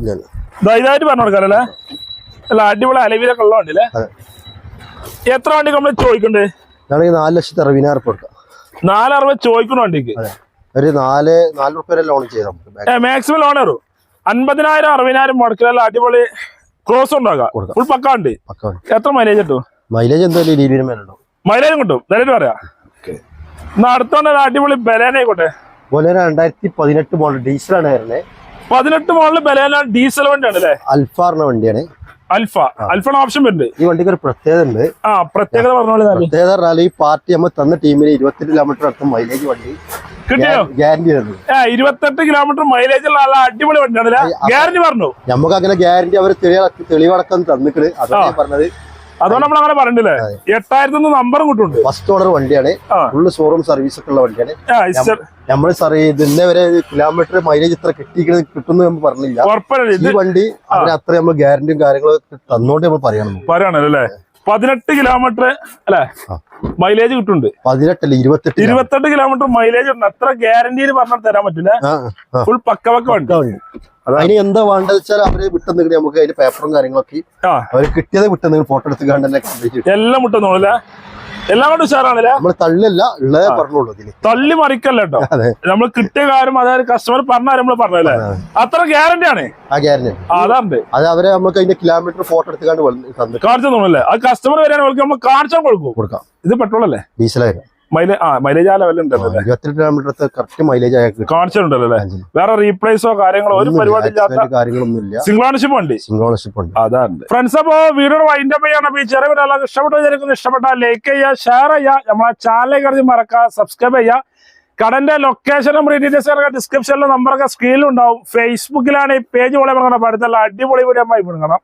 ഇതായിട്ട് പറഞ്ഞു കൊടുക്കാറല്ലേ അല്ല? അടിപൊളി അലവിലൊക്കെ ഉള്ള അതെ. എത്ര വണ്ടി നമ്മൾ ചോദിക്കണ്ടേ? നാല് ലക്ഷത്തി അറുപതിനായിരം കൊടുക്കാം. നാലറുപത് ചോദിക്കണോ വണ്ടിക്ക്. ഒരു നാല് നാല് റുപ്യ ലോൺ ചെയ്ത് നമുക്ക് ബാങ്ക് ഏ മാക്സിമം ലോൺ വരും അൻപതിനായിരം അറുപതിനായിരം മുടക്കിലല്ല അടിപൊളി ക്രോസ് ഉണ്ടാകാം ഫുൾ പക്ക വണ്ടി. എത്ര മൈലേജ് കിട്ടും? മൈലേജ് എന്തായാലും മൈലേജ് കിട്ടും. നേരിട്ട് പറയാ. എന്നാ അടുത്തോണ്ട് അടിപൊളി ബലേനായിക്കോട്ടെ തന്നെ രണ്ടായിരത്തി പതിനെട്ട് മോഡൽ ഡീസലാണ് വരുന്നത്. പതിനെട്ട് മോഡൽ ബലേന ഡീസൽ വണ്ടിയാണ് അല്ലേ? അൽഫാറിന്റെ വണ്ടിയാണ്. അൽഫ. അൽഫാണ് ഓപ്ഷൻ വരുന്നുണ്ട് ഈ വണ്ടിക്ക് ഒരു പ്രത്യേകത ഉണ്ട്. ആ പ്രത്യേകത പറഞ്ഞോളൂ റാലി പ്രത്യേകത പറഞ്ഞാൽ ഈ പാർട്ടി നമ്മൾ തന്ന ടീമിന് ഇരുപത്തെട്ട് കിലോമീറ്റർ അടുത്ത് മൈലേജ് വണ്ടി കിട്ടിയോ? ഗ്യാരണ്ടി ഇരുപത്തെട്ട് കിലോമീറ്റർ മൈലേജ് ഉള്ള നല്ല അടിപൊളി വണ്ടിയാണ് ഗ്യാരണ്ടി പറഞ്ഞു? നമുക്ക് അങ്ങനെ ഗ്യാരണ്ടി അവർ തെളിവടക്കം തന്നിട്ട് അതാണ് പറഞ്ഞത്. അതുകൊണ്ട് നമ്മൾ അങ്ങനെ പറഞ്ഞില്ലേ എട്ടായിരത്തി നമ്പറും കിട്ടുന്നുണ്ട്. ഫസ്റ്റ് ഓർഡർ വണ്ടിയാണ്. ഫുള്ള് ഷോറൂം സർവീസ് ഒക്കെ ഉള്ള വണ്ടിയാണ്. നമ്മൾ സാർ ഇന്നേ വരെ കിലോമീറ്റർ മൈലേജ് ഇത്ര കിട്ടിയിരിക്കുന്നത് കിട്ടുന്നു നമ്മൾ പറഞ്ഞില്ല. ഈ വണ്ടി അതിന് അത്ര നമ്മൾ ഗ്യാരണ്ടിയും കാര്യങ്ങളും തന്നോണ്ട് നമ്മൾ പറയണം. പറയണല്ലേ? പതിനെട്ട് കിലോമീറ്റർ അല്ലെ. മൈലേജ് കിട്ടുന്നുണ്ട്. പതിനെട്ടല്ല ഇരുപത്തെട്ട് ഇരുപത്തെട്ട് കിലോമീറ്റർ മൈലേജ് ഉണ്ട് അത്ര ഗ്യാരണ്ടിയിൽ പറഞ്ഞാൽ തരാൻ പറ്റില്ല. ഫുൾ പക്ക പക്ക വണ്ടി. അതിന് എന്താ വേണ്ടത് വെച്ചാൽ അവർ വിട്ടെന്നിട്ട് നമുക്ക് അതിന്റെ പേപ്പറും കാര്യങ്ങളൊക്കെ ആ. അവർ കിട്ടിയത് വിട്ടെന്ന് ഫോട്ടോ എടുത്ത് കണ്ട് തന്നെ കംപ്ലീറ്റ് എല്ലാം മുട്ടുന്നോളല്ലേ എല്ലാം കൊണ്ട് ഉഷാറാണല്ലേ? നമ്മൾ തള്ളില്ല ഉള്ളതേ പറഞ്ഞോളൂ തള്ളി മറിക്കല്ല കേട്ടോ. നമ്മൾ കിട്ടിയ കാര്യം അതായത് കസ്റ്റമർ പറഞ്ഞ നമ്മൾ പറഞ്ഞല്ലേ അത്ര ഗ്യാരണ്ടി ആണ്. ആ ഗ്യാരണ്ടി അതാണ്ട്. അത് അവരെ നമുക്ക് അതിന്റെ കിലോമീറ്റർ ഫോട്ടോ എടുത്തുകൊണ്ട് കാണിച്ചു തോന്നല്ലേ അത് കസ്റ്റമർ വരെയാണ് നമ്മൾ കാണിച്ചാൽ കൊടുക്കും. കൊടുക്കാം. ഇത് പെട്രോൾ അല്ലേ? ഡീസലായിരുന്നു മൈലേജ് ആ മൈലേജ് ആ കിലോമീറ്റർ കറക്റ്റ് മൈലേജ് കാണിച്ചിട്ടുണ്ടല്ലോ അല്ലേ? വേറെ റീപ്ലേസോ കാര്യങ്ങളോ ഒരു പരിപാടി ഇല്ലാത്ത Accident കാര്യങ്ങളൊന്നും ഇല്ല സിംഗിൾ ഓണർഷിപ്പ് വണ്ടി സിംഗിൾ ഓണർഷിപ്പ് ഉണ്ട്. അതാണ്. ഫ്രണ്ട്സ് അപ്പോ വീഡിയോ വൈൻഡ് അപ്പ് ചെയ്യണം ഈ ചെറിയ ഇഷ്ടപ്പെട്ടു വിചാരിക്കുന്നു. ഇഷ്ടപ്പെട്ടാൽ ലൈക്ക് ചെയ്യുക ഷെയർ ചെയ്യുക. നമ്മളെ ചാനലിലേക്ക് കറിഞ്ഞ് മറക്കുക സബ്സ്ക്രൈബ് ചെയ്യുക. കടന്റെ ലൊക്കേഷനും ഡീറ്റെയിൽസ് ഡിസ്ക്രിപ്ഷനിലും നമ്പറൊക്കെ സ്ക്രീനിലുണ്ടാവും ഫേസ്ബുക്കിലാണ് ഈ പേജ് പോലെ പറഞ്ഞത് അടുത്തുള്ള അടിപൊളി വീഡിയോ ആയി വിടുങ്ങണം